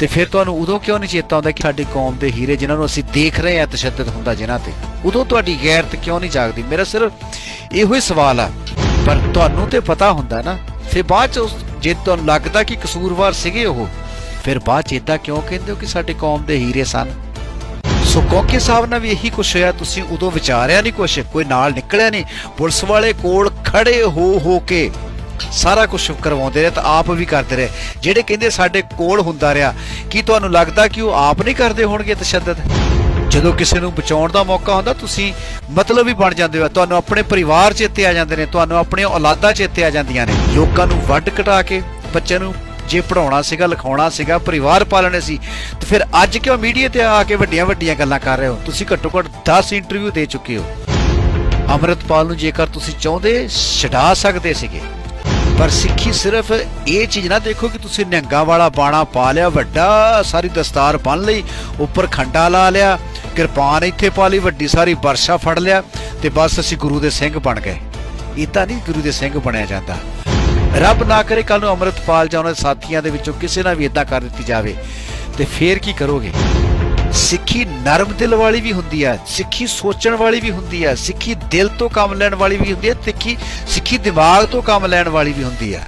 ਤੇ ਫਿਰ ਤੁਹਾਨੂੰ ਉਦੋਂ ਕਿਉਂ ਨਹੀਂ ਚੇਤਾ ਆਉਂਦਾ ਕਿ ਸਾਡੀ ਕੌਮ ਦੇ ਹੀਰੇ ਜਿਨ੍ਹਾਂ ਨੂੰ ਅਸੀਂ ਦੇਖ ਰਹੇ ਹਾਂ ਤਸ਼ੱਦਦ ਹੁੰਦਾ ਜਿਨ੍ਹਾਂ ਤੇ? ਉਦੋਂ ਤੁਹਾਡੀ ਗੈਰਤ ਕਿਉਂ ਨਹੀਂ ਜਾਗਦੀ? ਮੇਰਾ ਸਿਰਫ ਇਹੋ ਹੀ ਸਵਾਲ ਆ। ਪਰ ਤੁਹਾਨੂੰ ਤੇ ਪਤਾ ਹੁੰਦਾ ਨਾ, ਫਿਰ ਬਾਅਦ ਚ ਜੇ ਤੁਹਾਨੂੰ ਲੱਗਦਾ ਕਿ ਕਸੂਰਵਾਰ ਸੀਗੇ ਉਹ, ਫਿਰ ਬਾਅਦ ਚ ਇਦਾਂ ਕਿਉਂ ਕਹਿੰਦੇ ਹੋ ਕਿ ਸਾਡੇ ਕੌਮ ਦੇ ਹੀਰੇ ਸਨ? ਸੋ ਕੋਕੇ ਸਾਹਿਬ ਨਾਲ ਵੀ ਇਹੀ ਕੁਛ ਹੋਇਆ, ਤੁਸੀਂ ਉਦੋਂ ਵਿਚਾਰਿਆ ਨਹੀਂ ਕੁਛ, ਕੋਈ ਨਾਲ ਨਿਕਲਿਆ ਨਹੀਂ। ਪੁਲਿਸ ਵਾਲੇ ਕੋਲ ਖੜੇ ਹੋ ਹੋ ਕੇ ਸਾਰਾ ਕੁਝ ਕਰਵਾਉਂਦੇ ਰਹੇ ਤਾਂ ਆਪ ਵੀ ਕਰਦੇ ਰਹੇ। ਜਿਹੜੇ ਕਹਿੰਦੇ ਸਾਡੇ ਕੋਲ ਹੁੰਦਾ ਰਿਹਾ, ਕੀ ਤੁਹਾਨੂੰ ਲੱਗਦਾ ਕਿ ਉਹ ਆਪ ਨਹੀਂ ਕਰਦੇ ਹੋਣਗੇ ਤਸ਼ੱਦਦ? ਜਦੋਂ ਕਿਸੇ ਨੂੰ ਬਚਾਉਣ ਦਾ ਮੌਕਾ ਹੁੰਦਾ, ਤੁਸੀਂ ਮਤਲਬ ਹੀ ਬਣ ਜਾਂਦੇ ਹੋ। ਤੁਹਾਨੂੰ ਆਪਣੇ ਪਰਿਵਾਰ ਚੇਤੇ ਆ ਜਾਂਦੇ ਨੇ, ਤੁਹਾਨੂੰ ਆਪਣੇ ਔਲਾਦਾਂ ਚੇਤੇ ਆ ਜਾਂਦੀਆਂ ਨੇ। ਲੋਕਾਂ ਨੂੰ ਵੱਢ ਕਟਾ ਕੇ ਬੱਚਿਆਂ ਨੂੰ ਜੇ ਪੜਾਉਣਾ ਸੀਗਾ, ਲਿਖਾਉਣਾ ਸੀਗਾ, ਪਰਿਵਾਰ ਪਾਲਣੇ ਸੀ, ਤੇ ਫਿਰ ਅੱਜ ਕਿਉਂ ਮੀਡੀਆ ਤੇ ਆ ਕੇ ਵੱਡੀਆਂ ਵੱਡੀਆਂ ਗੱਲਾਂ ਕਰ ਰਹੇ ਹੋ? ਤੁਸੀਂ ਘੱਟੋ ਘੱਟ 10 ਇੰਟਰਵਿਊ ਦੇ ਚੁੱਕੇ ਹੋ। ਅਮਰਤਪਾਲ ਨੂੰ ਜੇਕਰ ਤੁਸੀਂ ਚਾਹੁੰਦੇ, ਛਡਾ ਸਕਦੇ ਸੀਗੇ। ਪਰ ਸਿੱਖੀ ਸਿਰਫ ਇਹ ਚੀਜ਼ ਨਾ ਦੇਖੋ ਕਿ ਤੁਸੀਂ ਨਿਹੰਗਾਂ ਵਾਲਾ ਬਾਣਾ ਪਾ ਲਿਆ, ਵੱਡਾ ਸਾਰੀ ਦਸਤਾਰ ਬੰਨ ਲਈ, ਉੱਪਰ ਖੰਡਾ ਲਾ ਲਿਆ, ਕਿਰਪਾਨ ਇੱਥੇ ਪਾ ਲਈ, ਵੱਡੀ ਸਾਰੀ ਵਰਸ਼ਾ ਫੜ ਲਿਆ ਤੇ ਬਸ ਅਸੀਂ ਗੁਰੂ ਦੇ ਸਿੰਘ ਬਣ ਗਏ। ਇਦਾਂ ਨਹੀਂ ਗੁਰੂ ਦੇ ਸਿੰਘ ਬਣਿਆ ਜਾਂਦਾ। ਰੱਬ ਨਾ ਕਰੇ ਕੱਲ ਨੂੰ ਅਮਰਤਪਾਲ ਜਾਂ ਉਹਨਾਂ ਦੇ ਸਾਥੀਆਂ ਦੇ ਵਿੱਚੋਂ ਕਿਸੇ ਨਾਲ ਵੀ ਇਦਾਂ ਕਰ ਦਿੱਤੀ ਜਾਵੇ। ਤੇ ਫੇਰ ਕੀ ਕਰੋਗੇ? ਸਿੱਖੀ ਨਰਮ ਦਿਲ ਵਾਲੀ ਵੀ ਹੁੰਦੀ ਹੈ, ਸਿੱਖੀ ਸੋਚਣ ਵਾਲੀ ਵੀ ਹੁੰਦੀ ਹੈ, ਸਿੱਖੀ ਦਿਲ ਤੋਂ ਕੰਮ ਲੈਣ ਵਾਲੀ ਵੀ ਹੁੰਦੀ ਹੈ, ਸਿੱਖੀ ਸਿੱਖੀ ਦਿਮਾਗ ਤੋਂ ਕੰਮ ਲੈਣ ਵਾਲੀ ਵੀ ਹੁੰਦੀ ਹੈ।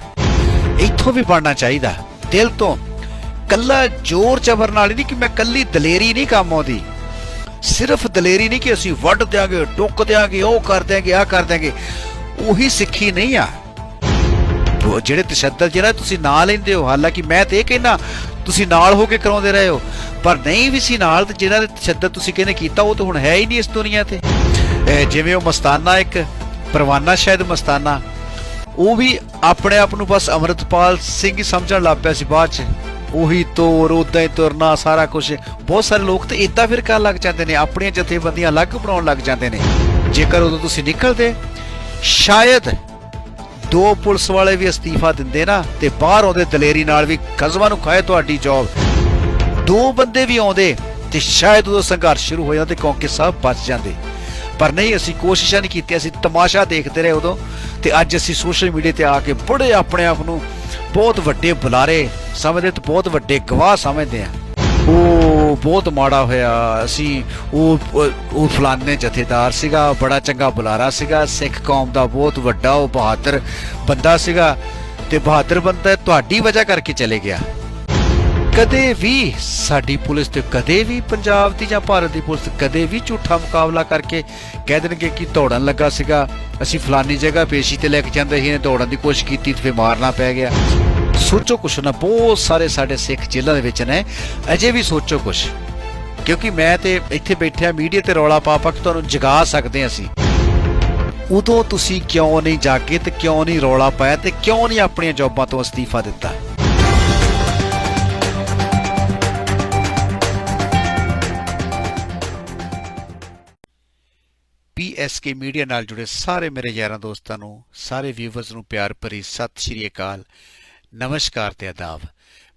ਇੱਥੋਂ ਵੀ ਬਣਨਾ ਚਾਹੀਦਾ ਦਿਲ ਤੋਂ। ਕੱਲਾ ਜ਼ੋਰ ਜ਼ਬਰ ਨਾਲ ਨਹੀਂ ਕਿ ਮੈਂ ਕੱਲੀ ਦਲੇਰੀ ਨਹੀਂ ਕੰਮ ਆਉਂਦੀ। ਸਿਰਫ ਦਲੇਰੀ ਨਹੀਂ ਕਿ ਅਸੀਂ ਵੱਢ ਦਿਆਂਗੇ, ਟੁੱਕ ਦਿਆਂਗੇ, ਉਹ ਕਰ ਦਿਆਂਗੇ ਆ ਕਰ ਦਿਆਂਗੇ, ਉਹੀ ਸਿੱਖੀ ਨਹੀਂ ਆ। ਜਿਹੜੇ ਤਸ਼ੱਦਦ ਜਿਹੜਾ ਤੁਸੀਂ ਨਾਂ ਲੈਂਦੇ ਹੋ, ਹਾਲਾਂਕਿ ਮੈਂ ਤੇ ਇਹ ਕਹਿਣਾ ਤੁਸੀਂ ਨਾਲ ਹੋ ਕੇ ਕਰਾਉਂਦੇ ਰਹੇ ਹੋ ਪਰ ਨਹੀਂ ਵੀ ਸੀ ਨਾਲ ਤੇ ਜਿਹੜਾ ਤਸ਼ੱਦਦ ਤੁਸੀਂ ਕਹਿੰਦੇ ਕੀਤਾ, ਉਹ ਤਾਂ ਹੁਣ ਹੈ ਹੀ ਨਹੀਂ ਇਸ ਦੁਨੀਆ ਤੇ। ਜਿਵੇਂ ਉਹ ਮਸਤਾਨਾ ਇੱਕ ਪਰਵਾਨਾ ਸ਼ਾਇਦ ਮਸਤਾਨਾ, ਉਹ ਵੀ ਆਪਣੇ ਆਪ ਨੂੰ ਬਸ ਅਮਰਤਪਾਲ ਸਿੰਘ ਹੀ ਸਮਝਣ ਲੱਗ ਪਿਆ ਸੀ ਬਾਅਦ ਚ। ਉਹੀ ਤੋਰ ਉਦਾਂ ਹੀ ਤੁਰਨਾ, ਸਾਰਾ ਕੁਝ ਬਹੁਤ ਸਾਰੇ ਲੋਕ ਤੇ ਇਦਾਂ ਫਿਰ ਕਰਨ ਲੱਗ ਜਾਂਦੇ ਨੇ, ਆਪਣੀਆਂ ਜਥੇਬੰਦੀਆਂ ਅਲੱਗ ਬਣਾਉਣ ਲੱਗ ਜਾਂਦੇ ਨੇ। ਜੇਕਰ ਉਦੋਂ ਤੁਸੀਂ ਨਿਕਲਦੇ, ਸ਼ਾਇਦ ਦੋ ਪੁਲਿਸ ਵਾਲੇ ਵੀ ਅਸਤੀਫਾ ਦਿੰਦੇ ਨਾ, ਤੇ ਬਾਹਰ ਉਹਦੇ ਦਲੇਰੀ ਨਾਲ ਵੀ ਕਸਬਾਂ ਨੂੰ ਖਾਏ ਤੁਹਾਡੀ ਜੌਬ ਦੋ ਬੰਦੇ ਵੀ ਆਉਂਦੇ ਤੇ ਸ਼ਾਇਦ ਉਦੋਂ ਸੰਘਰਸ਼ ਸ਼ੁਰੂ ਹੋ ਜਾਂਦਾ ਤੇ ਕੌਂਕੇ ਸਾਹਿਬ ਬਚ ਜਾਂਦੇ। ਪਰ ਨਹੀਂ, ਅਸੀਂ ਕੋਸ਼ਿਸ਼ਾਂ ਨਹੀਂ ਕੀਤੀਆਂ, ਅਸੀਂ ਤਮਾਸ਼ਾ ਦੇਖਦੇ ਰਹੇ ਉਦੋਂ ਤੇ ਅੱਜ ਅਸੀਂ ਸੋਸ਼ਲ ਮੀਡੀਆ ਤੇ ਆ ਕੇ ਬੜੇ ਆਪਣੇ ਆਪ ਨੂੰ ਬਹੁਤ ਵੱਡੇ ਬੁਲਾਰੇ ਸਮਝਦੇ ਤੇ ਬਹੁਤ ਵੱਡੇ ਗਵਾਹ ਸਮਝਦੇ ਆ। ਉਹ ਬਹੁਤ ਮਾੜਾ ਹੋਇਆ, ਅਸੀਂ ਉਹ, ਉਹ- ਫਲਾਣੇ ਜਥੇਦਾਰ ਸੀਗਾ, ਬੜਾ ਚੰਗਾ ਬੁਲਾਰਾ ਸੀਗਾ, ਸਿੱਖ ਕੌਮ ਦਾ ਬਹੁਤ ਵੱਡਾ ਉਹ ਬਹਾਦਰ ਬੰਦਾ ਸੀਗਾ ਤੇ ਬਹਾਦਰ ਬੰਦਾ ਤੁਹਾਡੀ ਵਜ੍ਹਾ ਕਰਕੇ ਚਲੇ ਗਿਆ। ਕਦੇ ਵੀ ਸਾਡੀ ਪੁਲਿਸ ਤੇ ਕਦੇ ਵੀ ਪੰਜਾਬ ਦੀ ਜਾਂ ਭਾਰਤ ਦੀ ਪੁਲਿਸ ਕਦੇ ਵੀ ਝੂਠਾ ਮੁਕਾਬਲਾ ਕਰਕੇ ਕਹਿ ਦੇਣਗੇ ਕਿ ਦੌੜਨ ਲੱਗਾ ਸੀਗਾ। ਅਸੀਂ ਫਲਾਨੀ ਜਗ੍ਹਾ ਪੇਸ਼ੀ ਤੇ ਲੈ ਕੇ ਜਾਂਦੇ ਸੀ ਨੇ ਦੌੜਨ ਦੀ ਕੋਸ਼ਿਸ਼ ਕੀਤੀ ਤੇ ਫਿਰ ਮਾਰਨਾ ਪੈ ਗਿਆ। ਸੋਚੋ ਕੁਛ ਨਾ, ਬਹੁਤ ਸਾਰੇ ਸਾਡੇ ਸਿੱਖ ਜੇਲ੍ਹਾਂ ਦੇ ਵਿੱਚ ਨੇ, ਅਜੇ ਵੀ ਸੋਚੋ ਕੁਛ। ਕਿਉਂਕਿ ਮੈਂ ਤੇ ਇੱਥੇ ਬੈਠਿਆ ਮੀਡੀਆ ਤੇ ਰੌਲਾ ਪਾ ਪਾ ਕੇ ਤੁਹਾਨੂੰ ਜਗਾ ਸਕਦੇ ਹਾਂ ਅਸੀਂ। ਉਦੋਂ ਤੁਸੀਂ ਕਿਉਂ ਨਹੀਂ ਜਾਗੇ ਤੇ ਕਿਉਂ ਨਹੀਂ ਰੌਲਾ ਪਾਇਆ ਤੇ ਕਿਉਂ ਨਹੀਂ ਆਪਣੀਆਂ ਜੌਬਾਂ ਤੋਂ ਅਸਤੀਫਾ ਦਿੱਤਾ? ਪੀਐਸਕੇ ਮੀਡੀਆ ਨਾਲ ਜੁੜੇ ਸਾਰੇ ਮੇਰੇ ਯਾਰਾਂ ਦੋਸਤਾਂ ਨੂੰ, ਸਾਰੇ ਵਿਊਵਰਸ ਨੂੰ ਪਿਆਰ ਭਰੀ ਸਤਿ ਸ਼੍ਰੀ ਅਕਾਲ। ਨਮਸਕਾਰ ਤੇ ਆਦਾਬ।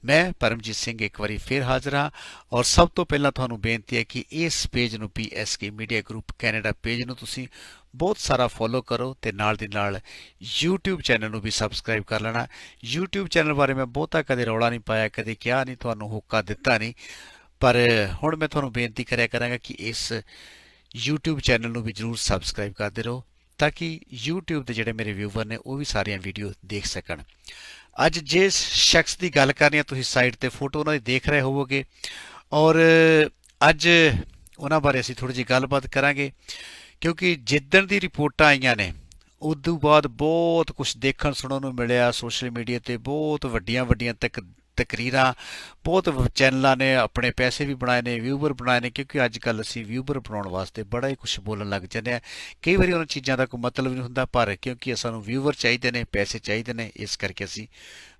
ਮੈਂ ਪਰਮਜੀਤ ਸਿੰਘ ਇੱਕ ਵਾਰੀ ਫੇਰ ਹਾਜ਼ਰ ਹਾਂ ਔਰ ਸਭ ਤੋਂ ਪਹਿਲਾਂ ਤੁਹਾਨੂੰ ਬੇਨਤੀ ਹੈ ਕਿ ਇਸ ਪੇਜ ਨੂੰ PSK media group Canada page ਨੂੰ ਤੁਸੀਂ ਬਹੁਤ ਸਾਰਾ ਫੋਲੋ ਕਰੋ ਤੇ ਨਾਲ ਦੀ ਨਾਲ YouTube ਚੈਨਲ ਨੂੰ ਵੀ ਸਬਸਕ੍ਰਾਈਬ ਕਰ ਲੈਣਾ। YouTube ਚੈਨਲ ਬਾਰੇ ਮੈਂ ਬਹੁਤਾ ਕਦੇ ਰੌਲਾ ਨਹੀਂ ਪਾਇਆ, ਕਦੇ ਕਿਹਾ ਨਹੀਂ, ਤੁਹਾਨੂੰ ਹੁੱਕਾ ਦਿੱਤਾ ਨਹੀਂ। ਪਰ ਹੁਣ ਮੈਂ ਤੁਹਾਨੂੰ ਬੇਨਤੀ ਕਰਿਆ ਕਰਾਂਗਾ ਕਿ ਇਸ YouTube ਚੈਨਲ ਨੂੰ ਵੀ ਜਰੂਰ ਸਬਸਕ੍ਰਾਈਬ ਕਰਦੇ ਰਹੋ ਤਾਂ ਕਿ YouTube 'ਤੇ ਜਿਹੜੇ ਮੇਰੇ ਵਿਊਵਰ ਨੇ, ਉਹ ਵੀ ਸਾਰੀਆਂ ਵੀਡੀਓ ਦੇਖ ਸਕਣ। ਅੱਜ ਜਿਸ ਸ਼ਖਸ ਦੀ ਗੱਲ ਕਰਨੀ ਰਹੇ ਹਾਂ, ਤੁਸੀਂ ਸਾਈਟ ਤੇ ਫੋਟੋ ਉਹਨਾਂ ਦੀ ਦੇਖ ਰਹੇ ਹੋਵੋਗੇ ਔਰ ਅੱਜ ਉਹਨਾਂ ਬਾਰੇ ਅਸੀਂ ਥੋੜੀ ਜਿਹੀ ਗੱਲਬਾਤ ਕਰਾਂਗੇ ਕਿਉਂਕਿ ਜਿੱਦਣ ਦੀ ਰਿਪੋਰਟਾਂ ਆਈਆਂ ਨੇ, ਉਦੋਂ ਬਾਅਦ ਬਹੁਤ ਕੁਝ ਦੇਖਣ ਸੁਣਨ ਨੂੰ ਮਿਲਿਆ ਸੋਸ਼ਲ ਮੀਡੀਆ ਤੇ ਬਹੁਤ ਵੱਡੀਆਂ ਵੱਡੀਆਂ ਤੱਕ ਤਕਰੀਰਾਂ ਬਹੁਤ ਚੈਨਲਾਂ ਨੇ, ਆਪਣੇ ਪੈਸੇ ਵੀ ਬਣਾਏ ਨੇ ਵਿਊਵਰ ਬਣਾਏ ਨੇ, ਕਿਉਂਕਿ ਅੱਜ ਕੱਲ ਅਸੀਂ ਵਿਊਵਰ ਬਣਾਉਣ ਵਾਸਤੇ ਬੜਾ ਹੀ ਕੁਝ ਬੋਲਣ ਲੱਗ ਜਾਂਦੇ ਆ ਕਈ ਵਾਰੀ ਉਹਨਾਂ ਚੀਜ਼ਾਂ ਦਾ ਕੋਈ ਮਤਲਬ ਨਹੀਂ ਹੁੰਦਾ, ਪਰ ਕਿਉਂਕਿ ਸਾਨੂੰ ਵਿਊਵਰ ਚਾਹੀਦੇ ਨੇ, ਪੈਸੇ ਚਾਹੀਦੇ ਨੇ, ਇਸ ਕਰਕੇ ਅਸੀਂ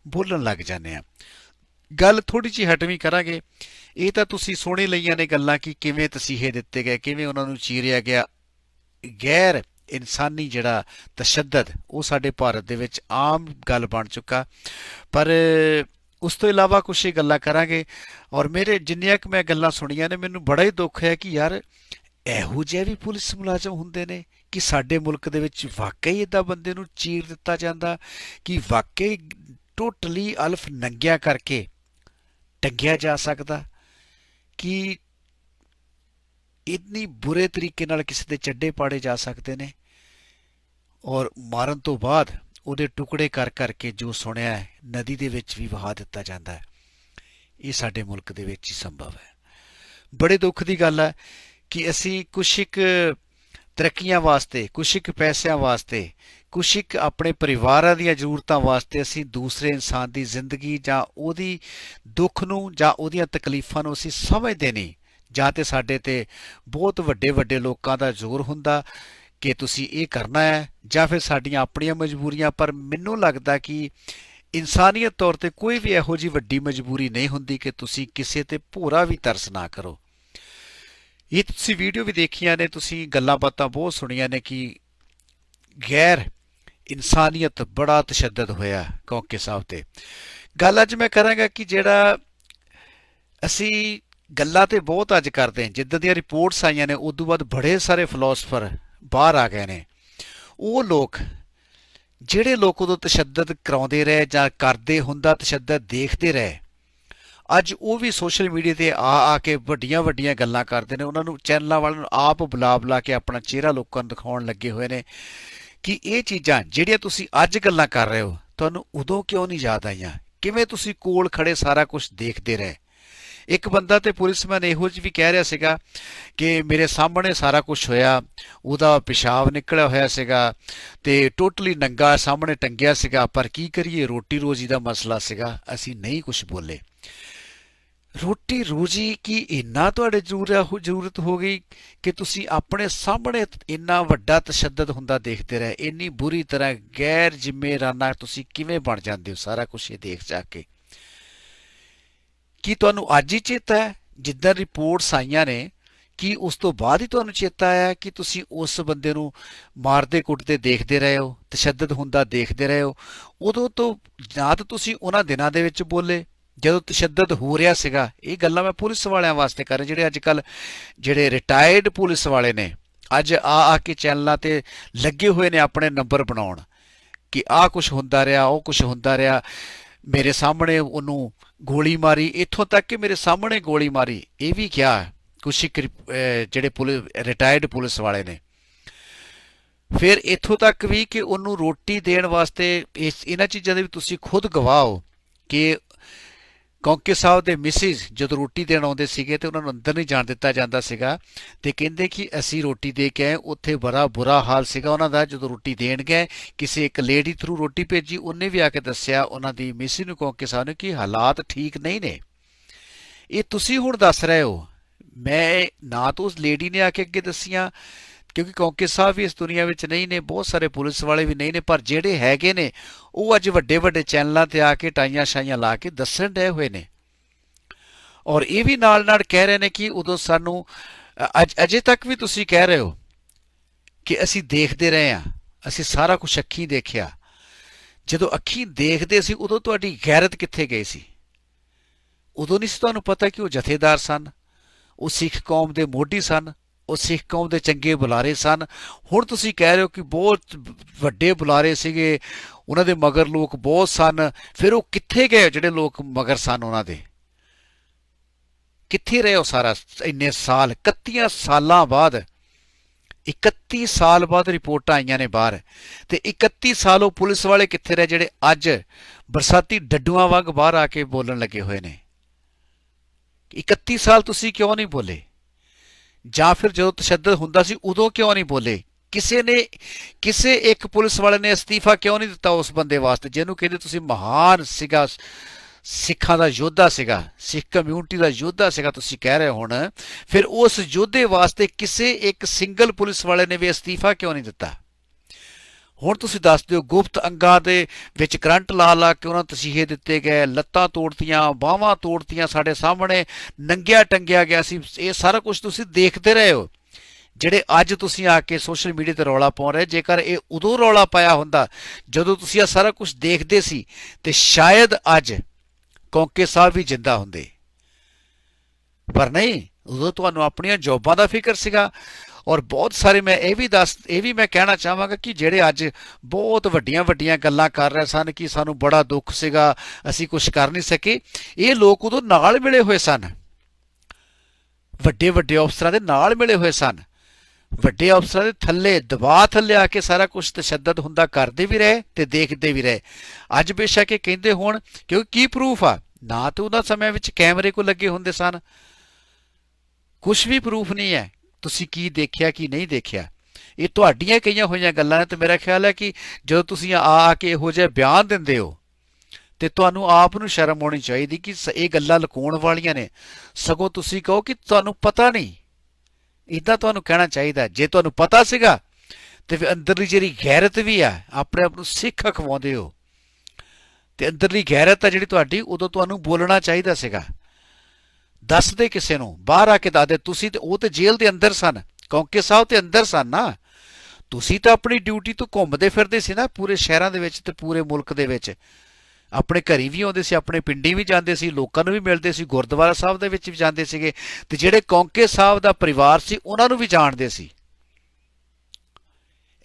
ਬੋਲਣ ਲੱਗ ਜਾਂਦੇ ਆ ਗੱਲ ਥੋੜੀ ਜਿਹੀ ਹਟਵੀਂ ਕਰਾਂਗੇ। ਇਹ ਤਾਂ ਤੁਸੀਂ ਸੁਣੀ ਲਈਆਂ ਨੇ ਗੱਲਾਂ ਕਿ ਕਿਵੇਂ ਤਸੀਹੇ ਦਿੱਤੇ ਗਏ, ਕਿਵੇਂ ਉਹਨਾਂ ਨੂੰ ਚੀਰਿਆ ਗਿਆ। ਗੈਰ ਇਨਸਾਨੀ ਜਿਹੜਾ ਤਸ਼ੱਦਦ, ਉਹ ਸਾਡੇ ਭਾਰਤ ਦੇ ਵਿੱਚ ਆਮ ਗੱਲ ਬਣ ਚੁੱਕਾ। ਪਰ ਉਸ ਤੋਂ ਇਲਾਵਾ ਕੁਝ ਹੀ ਗੱਲਾਂ ਕਰਾਂਗੇ ਔਰ ਮੇਰੇ ਜਿੰਨੀਆਂ ਕਿ ਮੈਂ ਗੱਲਾਂ ਸੁਣੀਆਂ ਨੇ, ਮੈਨੂੰ ਬੜਾ ਹੀ ਦੁੱਖ ਹੈ ਕਿ ਯਾਰ ਇਹੋ ਜਿਹੇ ਵੀ ਪੁਲਿਸ ਮੁਲਾਜ਼ਮ ਹੁੰਦੇ ਨੇ ਕਿ ਸਾਡੇ ਮੁਲਕ ਦੇ ਵਿੱਚ ਵਾਕਈ ਇਦਾਂ ਬੰਦੇ ਨੂੰ ਚੀਰ ਦਿੱਤਾ ਜਾਂਦਾ ਕਿ ਵਾਕਈ ਟੋਟਲੀ ਅਲਫ ਨੰਗਿਆ ਕਰਕੇ ਟੰਗਿਆ ਜਾ ਸਕਦਾ ਕਿ ਇੰਨੀ ਬੁਰੇ ਤਰੀਕੇ ਨਾਲ ਕਿਸੇ ਦੇ ਚੱਡੇ ਪਾੜੇ ਜਾ ਸਕਦੇ ਨੇ ਔਰ ਮਾਰਨ ਤੋਂ ਬਾਅਦ ਉਹਦੇ ਟੁਕੜੇ ਕਰ ਕਰਕੇ ਜੋ ਸੁਣਿਆ ਹੈ, ਨਦੀ ਦੇ ਵਿੱਚ ਵੀ ਵਹਾ ਦਿੱਤਾ ਜਾਂਦਾ ਹੈ। ਇਹ ਸਾਡੇ ਮੁਲਕ ਦੇ ਵਿੱਚ ਹੀ ਸੰਭਵ ਹੈ। ਬੜੇ ਦੁੱਖ ਦੀ ਗੱਲ ਹੈ ਕਿ ਅਸੀਂ ਕੁਛ ਇੱਕ ਤਰੱਕੀਆਂ ਵਾਸਤੇ, ਕੁਛ ਇੱਕ ਪੈਸਿਆਂ ਵਾਸਤੇ, ਕੁਛ ਇੱਕ ਆਪਣੇ ਪਰਿਵਾਰਾਂ ਦੀਆਂ ਜ਼ਰੂਰਤਾਂ ਵਾਸਤੇ ਅਸੀਂ ਦੂਸਰੇ ਇਨਸਾਨ ਦੀ ਜ਼ਿੰਦਗੀ ਜਾਂ ਉਹਦੀ ਦੁੱਖ ਨੂੰ ਜਾਂ ਉਹਦੀਆਂ ਤਕਲੀਫਾਂ ਨੂੰ ਅਸੀਂ ਸਮਝਦੇ ਨਹੀਂ। ਜਾਂ ਤੇ ਸਾਡੇ ਤੇ ਬਹੁਤ ਵੱਡੇ ਵੱਡੇ ਲੋਕਾਂ ਦਾ ਜ਼ੋਰ ਹੁੰਦਾ ਕਿ ਤੁਸੀਂ ਇਹ ਕਰਨਾ ਹੈ ਜਾਂ ਫਿਰ ਸਾਡੀਆਂ ਆਪਣੀਆਂ ਮਜਬੂਰੀਆਂ, ਪਰ ਮੈਨੂੰ ਲੱਗਦਾ ਕਿ ਇਨਸਾਨੀਅਤ ਤੌਰ ਤੇ ਕੋਈ ਵੀ ਇਹੋ ਜੀ ਵੱਡੀ ਮਜਬੂਰੀ ਨਹੀਂ ਹੁੰਦੀ ਕਿ ਤੁਸੀਂ ਕਿਸੇ ਤੇ ਭੋਰਾ ਵੀ ਤਰਸ ਨਾ ਕਰੋ। ਇਹ ਤੁਸੀਂ ਵੀਡੀਓ ਵੀ ਦੇਖੀਆਂ ਨੇ, ਤੁਸੀਂ ਗੱਲਾਂ ਬਾਤਾਂ ਬਹੁਤ ਸੁਣੀਆਂ ਨੇ ਕਿ ਗੈਰ ਇਨਸਾਨੀਅਤ ਬੜਾ ਤਸ਼ੱਦਦ ਹੋਇਆ ਕੌਂਕੇ ਸਾਹਿਬ ਤੇ। ਗੱਲ ਅੱਜ ਮੈਂ ਕਰਾਂਗਾ ਕਿ ਜਿਹੜਾ ਅਸੀਂ ਗੱਲਾਂ ਤੇ ਬਹੁਤ ਅੱਜ ਕਰਦੇ ਹਾਂ, ਜਿੱਦਾਂ ਦੀਆਂ ਰਿਪੋਰਟਸ ਆਈਆਂ ਨੇ ਉਦੋਂ ਬਾਅਦ ਬੜੇ ਸਾਰੇ ਫਿਲਾਸਫਰ ਬਾਹਰ ਆ ਗਏ ਨੇ। ਉਹ ਲੋਕ ਜਿਹੜੇ ਲੋਕ ਉਦੋਂ ਤਸ਼ੱਦਦ ਕਰਾਉਂਦੇ ਰਹੇ ਜਾਂ ਕਰਦੇ ਹੁੰਦਾ ਤਸ਼ੱਦਦ ਦੇਖਦੇ ਰਹੇ, ਅੱਜ ਉਹ ਵੀ ਸੋਸ਼ਲ ਮੀਡੀਆ ਤੇ ਆ ਆ ਕੇ ਵੱਡੀਆਂ ਵੱਡੀਆਂ ਗੱਲਾਂ ਕਰਦੇ ਨੇ। ਉਹਨਾਂ ਨੂੰ ਚੈਨਲਾਂ ਵਾਲਿਆਂ ਨੂੰ ਆਪ ਬੁਲਾ ਬੁਲਾ ਕੇ ਆਪਣਾ ਚਿਹਰਾ ਲੋਕਾਂ ਨੂੰ ਦਿਖਾਉਣ ਲੱਗੇ ਹੋਏ ਨੇ ਕਿ ਇਹ ਚੀਜ਼ਾਂ ਜਿਹੜੀਆਂ ਤੁਸੀਂ ਅੱਜ ਗੱਲਾਂ ਕਰ ਰਹੇ ਹੋ, ਤੁਹਾਨੂੰ ਉਦੋਂ ਕਿਉਂ ਨਹੀਂ ਯਾਦ ਆਈਆਂ? ਕਿਵੇਂ ਤੁਸੀਂ ਕੋਲ ਖੜੇ ਸਾਰਾ ਕੁਝ ਦੇਖਦੇ ਰਹੇ? ਇੱਕ ਬੰਦਾ ਤੇ ਪੁਲਿਸਮੈਨ ਇਹੋ ਜਿਹਾ ਵੀ ਕਹਿ ਰਿਹਾ ਸੀਗਾ ਕਿ ਮੇਰੇ ਸਾਹਮਣੇ ਸਾਰਾ ਕੁਝ ਹੋਇਆ, ਉਹਦਾ ਪਿਸ਼ਾਬ ਨਿਕਲਿਆ ਹੋਇਆ ਸੀਗਾ ਤੇ ਟੋਟਲੀ ਨੰਗਾ ਸਾਹਮਣੇ ਟੰਗਿਆ ਸੀਗਾ, ਪਰ ਕੀ ਕਰੀਏ, ਰੋਟੀ ਰੋਜੀ ਦਾ ਮਸਲਾ ਸੀਗਾ, ਅਸੀਂ ਨਹੀਂ ਕੁਝ ਬੋਲੇ। ਰੋਟੀ ਰੋਜੀ ਕੀ ਇੰਨਾ ਤੁਹਾਡੇ ਜ਼ਰੂਰ- ਜ਼ਰੂਰਤ ਹੋ ਗਈ ਕਿ ਤੁਸੀਂ ਆਪਣੇ ਸਾਹਮਣੇ ਇੰਨਾ ਵੱਡਾ ਤਸ਼ੱਦਦ ਹੁੰਦਾ ਦੇਖਦੇ ਰਹੇ, ਇੰਨੀ ਬੁਰੀ ਤਰ੍ਹਾਂ ਗੈਰ ਜ਼ਿੰਮੇਵਾਰਾਨਾ ਤੁਸੀਂ ਕਿਵੇਂ ਬਣ ਜਾਂਦੇ ਹੋ ਸਾਰਾ ਕੁਝ ਇਹ ਦੇਖ ਜਾ ਕੇ? ਕੀ ਤੁਹਾਨੂੰ ਅੱਜ ਹੀ ਚੇਤਾ ਹੈ, ਜਿੱਦਾਂ ਰਿਪੋਰਟਸ ਆਈਆਂ ਨੇ, ਕੀ ਉਸ ਤੋਂ ਬਾਅਦ ਹੀ ਤੁਹਾਨੂੰ ਚੇਤਾ ਆਇਆ ਕਿ ਤੁਸੀਂ ਉਸ ਬੰਦੇ ਨੂੰ ਮਾਰਦੇ ਕੁੱਟਦੇ ਦੇਖਦੇ ਰਹੇ ਹੋ, ਤਸ਼ੱਦਦ ਹੁੰਦਾ ਦੇਖਦੇ ਰਹੇ ਹੋ? ਉਦੋਂ ਤੋਂ ਜਾਂ ਤਾਂ ਤੁਸੀਂ ਉਹਨਾਂ ਦਿਨਾਂ ਦੇ ਵਿੱਚ ਬੋਲੇ, ਜਦੋਂ ਤਸ਼ੱਦਦ ਹੋ ਰਿਹਾ ਸੀਗਾ। ਇਹ ਗੱਲਾਂ ਮੈਂ ਪੁਲਿਸ ਵਾਲਿਆਂ ਵਾਸਤੇ ਕਰ ਰਿਹਾ, ਜਿਹੜੇ ਅੱਜ ਕੱਲ ਜਿਹੜੇ ਰਿਟਾਇਰਡ ਪੁਲਿਸ ਵਾਲੇ ਨੇ, ਅੱਜ ਆ ਆ ਕੇ ਚੈਨਲਾਂ ਤੇ ਲੱਗੇ ਹੋਏ ਨੇ ਆਪਣੇ ਨੰਬਰ ਬਣਾਉਣ, ਕਿ ਆਹ ਕੁਝ ਹੁੰਦਾ ਰਿਹਾ, ਉਹ ਕੁਝ ਹੁੰਦਾ ਰਿਹਾ। ਮੇਰੇ ਸਾਹਮਣੇ ਉਹਨੂੰ ਗੋਲੀ ਮਾਰੀ, ਇੱਥੋਂ ਤੱਕ ਕਿ ਮੇਰੇ ਸਾਹਮਣੇ ਗੋਲੀ ਮਾਰੀ। ਇਹ ਵੀ ਕਿਹਾ ਕੁਛ ਇੱਕ ਜਿਹੜੇ ਪੁਲਿਸ ਰਿਟਾਇਰਡ ਪੁਲਿਸ ਵਾਲੇ ਨੇ। ਫਿਰ ਇੱਥੋਂ ਤੱਕ ਵੀ ਕਿ ਉਹਨੂੰ ਰੋਟੀ ਦੇਣ ਵਾਸਤੇ ਇਸ, ਇਹਨਾਂ ਚੀਜ਼ਾਂ ਦੇ ਵੀ ਤੁਸੀਂ ਖੁਦ ਗਵਾਹ ਹੋ ਕਿ ਕੌਂਕੇ ਸਾਹਿਬ ਦੇ ਮਿਸਿਸ ਜਦੋਂ ਰੋਟੀ ਦੇਣ ਆਉਂਦੇ ਸੀਗੇ ਤੇ ਉਹਨਾਂ ਨੂੰ ਅੰਦਰ ਨਹੀਂ ਜਾਣ ਦਿੱਤਾ ਜਾਂਦਾ ਸੀਗਾ ਤੇ ਕਹਿੰਦੇ ਕਿ ਅਸੀਂ ਰੋਟੀ ਦੇ ਕੇ ਆਏ, ਉੱਥੇ ਬੜਾ ਬੁਰਾ ਹਾਲ ਸੀਗਾ ਉਹਨਾਂ ਦਾ, ਜਦੋਂ ਰੋਟੀ ਦੇਣ ਗਏ, ਕਿਸੇ ਇੱਕ ਲੇਡੀ ਥਰੂ ਰੋਟੀ ਭੇਜੀ, ਉਹਨੇ ਵੀ ਆ ਕੇ ਦੱਸਿਆ, ਉਹਨਾਂ ਦੀ ਮਿਸਿਸ ਨੂੰ, ਕੌਂਕੇ ਸਾਹਿਬ ਨੇ ਕਿ ਹਾਲਾਤ ਠੀਕ ਨਹੀਂ ਨੇ। ਇਹ ਤੁਸੀਂ ਹੁਣ ਦੱਸ ਰਹੇ ਹੋ? ਮੈਂ ਨਾ ਤਾਂ ਉਸ ਲੇਡੀ ਨੇ ਆ ਕੇ ਅੱਗੇ ਦੱਸੀਆਂ ਕਿਉਂਕਿ ਕੌਂਕੇ ਸਾਹਿਬ ਵੀ ਇਸ ਦੁਨੀਆ ਵਿੱਚ ਨਹੀਂ ਨੇ, ਬਹੁਤ ਸਾਰੇ ਪੁਲਿਸ ਵਾਲੇ ਵੀ ਨਹੀਂ ਨੇ, ਪਰ ਜਿਹੜੇ ਹੈਗੇ ਨੇ, ਉਹ ਅੱਜ ਵੱਡੇ ਵੱਡੇ ਚੈਨਲਾਂ ਤੇ ਆ ਕੇ ਟਾਈਆਂ ਸ਼ਾਈਆਂ ਲਾ ਕੇ ਦੱਸਣ ਡਏ ਹੋਏ ਨੇ। ਔਰ ਇਹ ਵੀ ਨਾਲ ਨਾਲ ਕਹਿ ਰਹੇ ਨੇ ਕਿ ਉਦੋਂ ਸਾਨੂੰ, ਅ- ਅੱਜ, ਅਜੇ ਤੱਕ ਵੀ ਤੁਸੀਂ ਕਹਿ ਰਹੇ ਹੋ ਕਿ ਅਸੀਂ ਦੇਖਦੇ ਰਹੇ ਹਾਂ, ਅਸੀਂ ਸਾਰਾ ਕੁਝ ਅੱਖੀਂ ਦੇਖਿਆ। ਜਦੋਂ ਅੱਖੀਂ ਦੇਖਦੇ ਸੀ ਉਦੋਂ ਤੁਹਾਡੀ ਗੈਰਤ ਕਿੱਥੇ ਗਈ ਸੀ? ਉਦੋਂ ਨਹੀਂ ਸੀ ਤੁਹਾਨੂੰ ਪਤਾ ਕਿ ਉਹ ਜਥੇਦਾਰ ਸਨ, ਉਹ ਸਿੱਖ ਕੌਮ ਦੇ ਮੋਢੀ ਸਨ ਉਹ ਸਿੱਖ ਕੌਮ ਦੇ ਚੰਗੇ ਬੁਲਾਰੇ ਸਨ। ਹੁਣ ਤੁਸੀਂ ਕਹਿ ਰਹੇ ਹੋ ਕਿ ਬਹੁਤ ਵੱਡੇ ਬੁਲਾਰੇ ਸੀਗੇ, ਉਹਨਾਂ ਦੇ ਮਗਰ ਲੋਕ ਬਹੁਤ ਸਨ। ਫਿਰ ਉਹ ਕਿੱਥੇ ਗਏ ਜਿਹੜੇ ਲੋਕ ਮਗਰ ਸਨ ਉਹਨਾਂ ਦੇ? ਕਿੱਥੇ ਰਹੇ ਉਹ ਸਾਰਾ ਇੰਨੇ ਸਾਲ? 31 ਸਾਲਾਂ ਬਾਅਦ 31 ਸਾਲ ਬਾਅਦ ਰਿਪੋਰਟਾਂ ਆਈਆਂ ਨੇ ਬਾਹਰ। ਤੇ 31 ਸਾਲ ਉਹ ਪੁਲਿਸ ਵਾਲੇ ਕਿੱਥੇ ਰਹੇ ਜਿਹੜੇ ਅੱਜ ਬਰਸਾਤੀ ਡੱਡੂਆਂ ਵਾਂਗ ਬਾਹਰ ਆ ਕੇ ਬੋਲਣ ਲੱਗੇ ਹੋਏ ਨੇ? 31 ਸਾਲ ਤੁਸੀਂ ਕਿਉਂ ਨਹੀਂ ਬੋਲੇ? ਜਾਂ ਫਿਰ ਜਦੋਂ ਤਸ਼ੱਦਦ ਹੁੰਦਾ ਸੀ, ਉਦੋਂ ਕਿਉਂ ਨਹੀਂ ਬੋਲੇ? ਕਿਸੇ ਨੇ, ਕਿਸੇ ਇੱਕ ਪੁਲਿਸ ਵਾਲੇ ਨੇ ਅਸਤੀਫਾ ਕਿਉਂ ਨਹੀਂ ਦਿੱਤਾ ਉਸ ਬੰਦੇ ਵਾਸਤੇ? ਜਿਹਨੂੰ ਕਹਿੰਦੇ ਤੁਸੀਂ ਮਹਾਨ ਸੀਗਾ, ਸਿੱਖਾਂ ਦਾ ਯੋਧਾ ਸੀਗਾ, ਸਿੱਖ ਕਮਿਊਨਿਟੀ ਦਾ ਯੋਧਾ ਸੀਗਾ ਤੁਸੀਂ ਕਹਿ ਰਹੇ ਹੋ ਹੁਣ, ਫਿਰ ਉਸ ਯੋਧੇ ਵਾਸਤੇ ਕਿਸੇ ਇੱਕ ਸਿੰਗਲ ਪੁਲਿਸ ਵਾਲੇ ਨੇ ਵੀ ਅਸਤੀਫਾ ਕਿਉਂ ਨਹੀਂ ਦਿੱਤਾ? ਹੁਣ ਤੁਸੀਂ ਦੱਸ ਦਿਓ, ਗੁਪਤ ਅੰਗਾਂ ਦੇ ਵਿੱਚ ਕਰੰਟ ਲਾ ਲਾ ਕੇ ਉਹਨਾਂ ਨੂੰ ਤਸੀਹੇ ਦਿੱਤੇ ਗਏ, ਲੱਤਾਂ ਤੋੜਤੀਆਂ, ਬਾਹਾਂ ਤੋੜਤੀਆਂ ਸਾਡੇ ਸਾਹਮਣੇ, ਨੰਗਿਆ ਟੰਗਿਆ ਗਿਆ ਸੀ। ਇਹ ਸਾਰਾ ਕੁਝ ਤੁਸੀਂ ਦੇਖਦੇ ਰਹੇ ਹੋ। ਜਿਹੜੇ ਅੱਜ ਤੁਸੀਂ ਆ ਕੇ ਸੋਸ਼ਲ ਮੀਡੀਆ ਤੇ ਰੌਲਾ ਪਾਉ ਰਹੇ, ਜੇਕਰ ਇਹ ਉਦੋਂ ਰੌਲਾ ਪਾਇਆ ਹੁੰਦਾ, ਜਦੋਂ ਤੁਸੀਂ ਇਹ ਸਾਰਾ ਕੁਝ ਦੇਖਦੇ ਸੀ, ਤੇ ਸ਼ਾਇਦ ਅੱਜ ਕੌਂਕੇ ਸਾਹਿਬ ਵੀ ਜਿੰਦਾ ਹੁੰਦੇ। ਪਰ ਨਹੀਂ, ਉਦੋਂ ਤੁਹਾਨੂੰ ਆਪਣੀਆਂ ਜੌਬਾਂ ਦਾ ਫਿਕਰ ਸੀਗਾ ਔਰ ਬਹੁਤ ਸਾਰੇ ਮੈਂ ਇਹ ਵੀ ਦੱਸ, ਇਹ ਵੀ ਮੈਂ ਕਹਿਣਾ ਚਾਹਾਂਗਾ ਕਿ ਜਿਹੜੇ ਅੱਜ ਬਹੁਤ ਵੱਡੀਆਂ ਵੱਡੀਆਂ ਗੱਲਾਂ ਕਰ ਰਹੇ ਸਨ ਕਿ ਸਾਨੂੰ ਬੜਾ ਦੁੱਖ ਸੀਗਾ, ਅਸੀਂ ਕੁਝ ਕਰ ਨਹੀਂ ਸਕੇ, ਇਹ ਲੋਕ ਉਦੋਂ ਨਾਲ ਮਿਲੇ ਹੋਏ ਸਨ। ਵੱਡੇ ਵੱਡੇ ਅਫਸਰਾਂ ਦੇ ਨਾਲ ਮਿਲੇ ਹੋਏ ਸਨ। ਵੱਡੇ ਅਫਸਰਾਂ ਦੇ ਥੱਲੇ, ਦਬਾਅ ਥੱਲੇ ਆ ਕੇ ਸਾਰਾ ਕੁਝ ਤਸ਼ੱਦਦ ਹੁੰਦਾ ਕਰਦੇ ਵੀ ਰਹੇ ਤੇ ਦੇਖਦੇ ਵੀ ਰਹੇ। ਅੱਜ ਬੇਸ਼ੱਕ ਇਹ ਕਹਿੰਦੇ ਹੋਣ, ਕਿਉਂਕਿ ਕੀ ਪ੍ਰੂਫ ਆ? ਨਾ ਤੇ ਉਹਨਾਂ ਸਮਿਆਂ ਵਿੱਚ ਕੈਮਰੇ ਕੋ ਲੱਗੇ ਹੁੰਦੇ ਸਨ। ਕੁਝ ਵੀ ਪ੍ਰੂਫ ਨਹੀਂ ਹੈ। ਤੁਸੀਂ ਕੀ ਦੇਖਿਆ, ਕੀ ਨਹੀਂ ਦੇਖਿਆ? ਇਹ ਤੁਹਾਡੀਆਂ ਕਈਆਂ ਹੋਈਆਂ ਗੱਲਾਂ ਨੇ ਤੇ ਮੇਰਾ ਖਿਆਲ ਹੈ ਕਿ ਜਦੋਂ ਤੁਸੀਂ ਆ ਆ ਕੇ ਇਹੋ ਜਿਹੇ ਬਿਆਨ ਦਿੰਦੇ ਹੋ, ਤੇ ਤੁਹਾਨੂੰ ਆਪ ਨੂੰ ਸ਼ਰਮ ਆਉਣੀ ਚਾਹੀਦੀ ਕਿ ਸ- ਇਹ ਗੱਲਾਂ ਲੁਕਾਉਣ ਵਾਲੀਆਂ ਨੇ। ਸਗੋਂ ਤੁਸੀਂ ਕਹੋ ਕਿ ਤੁਹਾਨੂੰ ਪਤਾ ਨਹੀਂ। ਇਦਾਂ ਤੁਹਾਨੂੰ ਕਹਿਣਾ ਚਾਹੀਦਾ ਜੇ ਤੁਹਾਨੂੰ ਪਤਾ ਸੀਗਾ, ਤੇ ਫਿਰ ਅੰਦਰਲੀ ਜਿਹੜੀ ਗੈਰਤ ਵੀ ਆ ਆਪਣੇ ਆਪ ਨੂੰ ਸਿੱਖ ਅਖਵਾਉਂਦੇ ਹੋ। ਤੇ ਅੰਦਰਲੀ ਗੈਰਤ ਆ ਜਿਹੜੀ ਤੁਹਾਡੀ, ਉਦੋਂ ਤੁਹਾਨੂੰ ਬੋਲਣਾ ਚਾਹੀਦਾ ਸੀਗਾ। ਦੱਸਦੇ ਕਿਸੇ ਨੂੰ, ਬਾਹਰ ਆ ਕੇ ਦੱਸਦੇ ਤੁਸੀਂ ਤੇ ਉਹ ਤੇ ਜੇਲ੍ਹ ਦੇ ਅੰਦਰ ਸਨ, ਕੌਂਕੇ ਸਾਹਿਬ ਤੇ ਅੰਦਰ ਸਨ ਨਾ। ਤੁਸੀਂ ਤਾਂ ਆਪਣੀ ਡਿਊਟੀ ਤੋਂ ਘੁੰਮਦੇ ਫਿਰਦੇ ਸੀ ਨਾ, ਪੂਰੇ ਸ਼ਹਿਰਾਂ ਦੇ ਵਿੱਚ ਤੇ ਪੂਰੇ ਮੁਲਕ ਦੇ ਵਿੱਚ। ਆਪਣੇ ਘਰੀ ਵੀ ਆਉਂਦੇ ਸੀ, ਆਪਣੇ ਪਿੰਡੀ ਵੀ ਜਾਂਦੇ ਸੀ, ਲੋਕਾਂ ਨੂੰ ਵੀ ਮਿਲਦੇ ਸੀ, ਗੁਰਦੁਆਰਾ ਸਾਹਿਬ ਦੇ ਵਿੱਚ ਵੀ ਜਾਂਦੇ ਸੀਗੇ। ਤੇ ਜਿਹੜੇ ਕੌਂਕੇ ਸਾਹਿਬ ਦਾ ਪਰਿਵਾਰ ਸੀ, ਉਹਨਾਂ ਨੂੰ ਵੀ ਜਾਣਦੇ ਸੀ।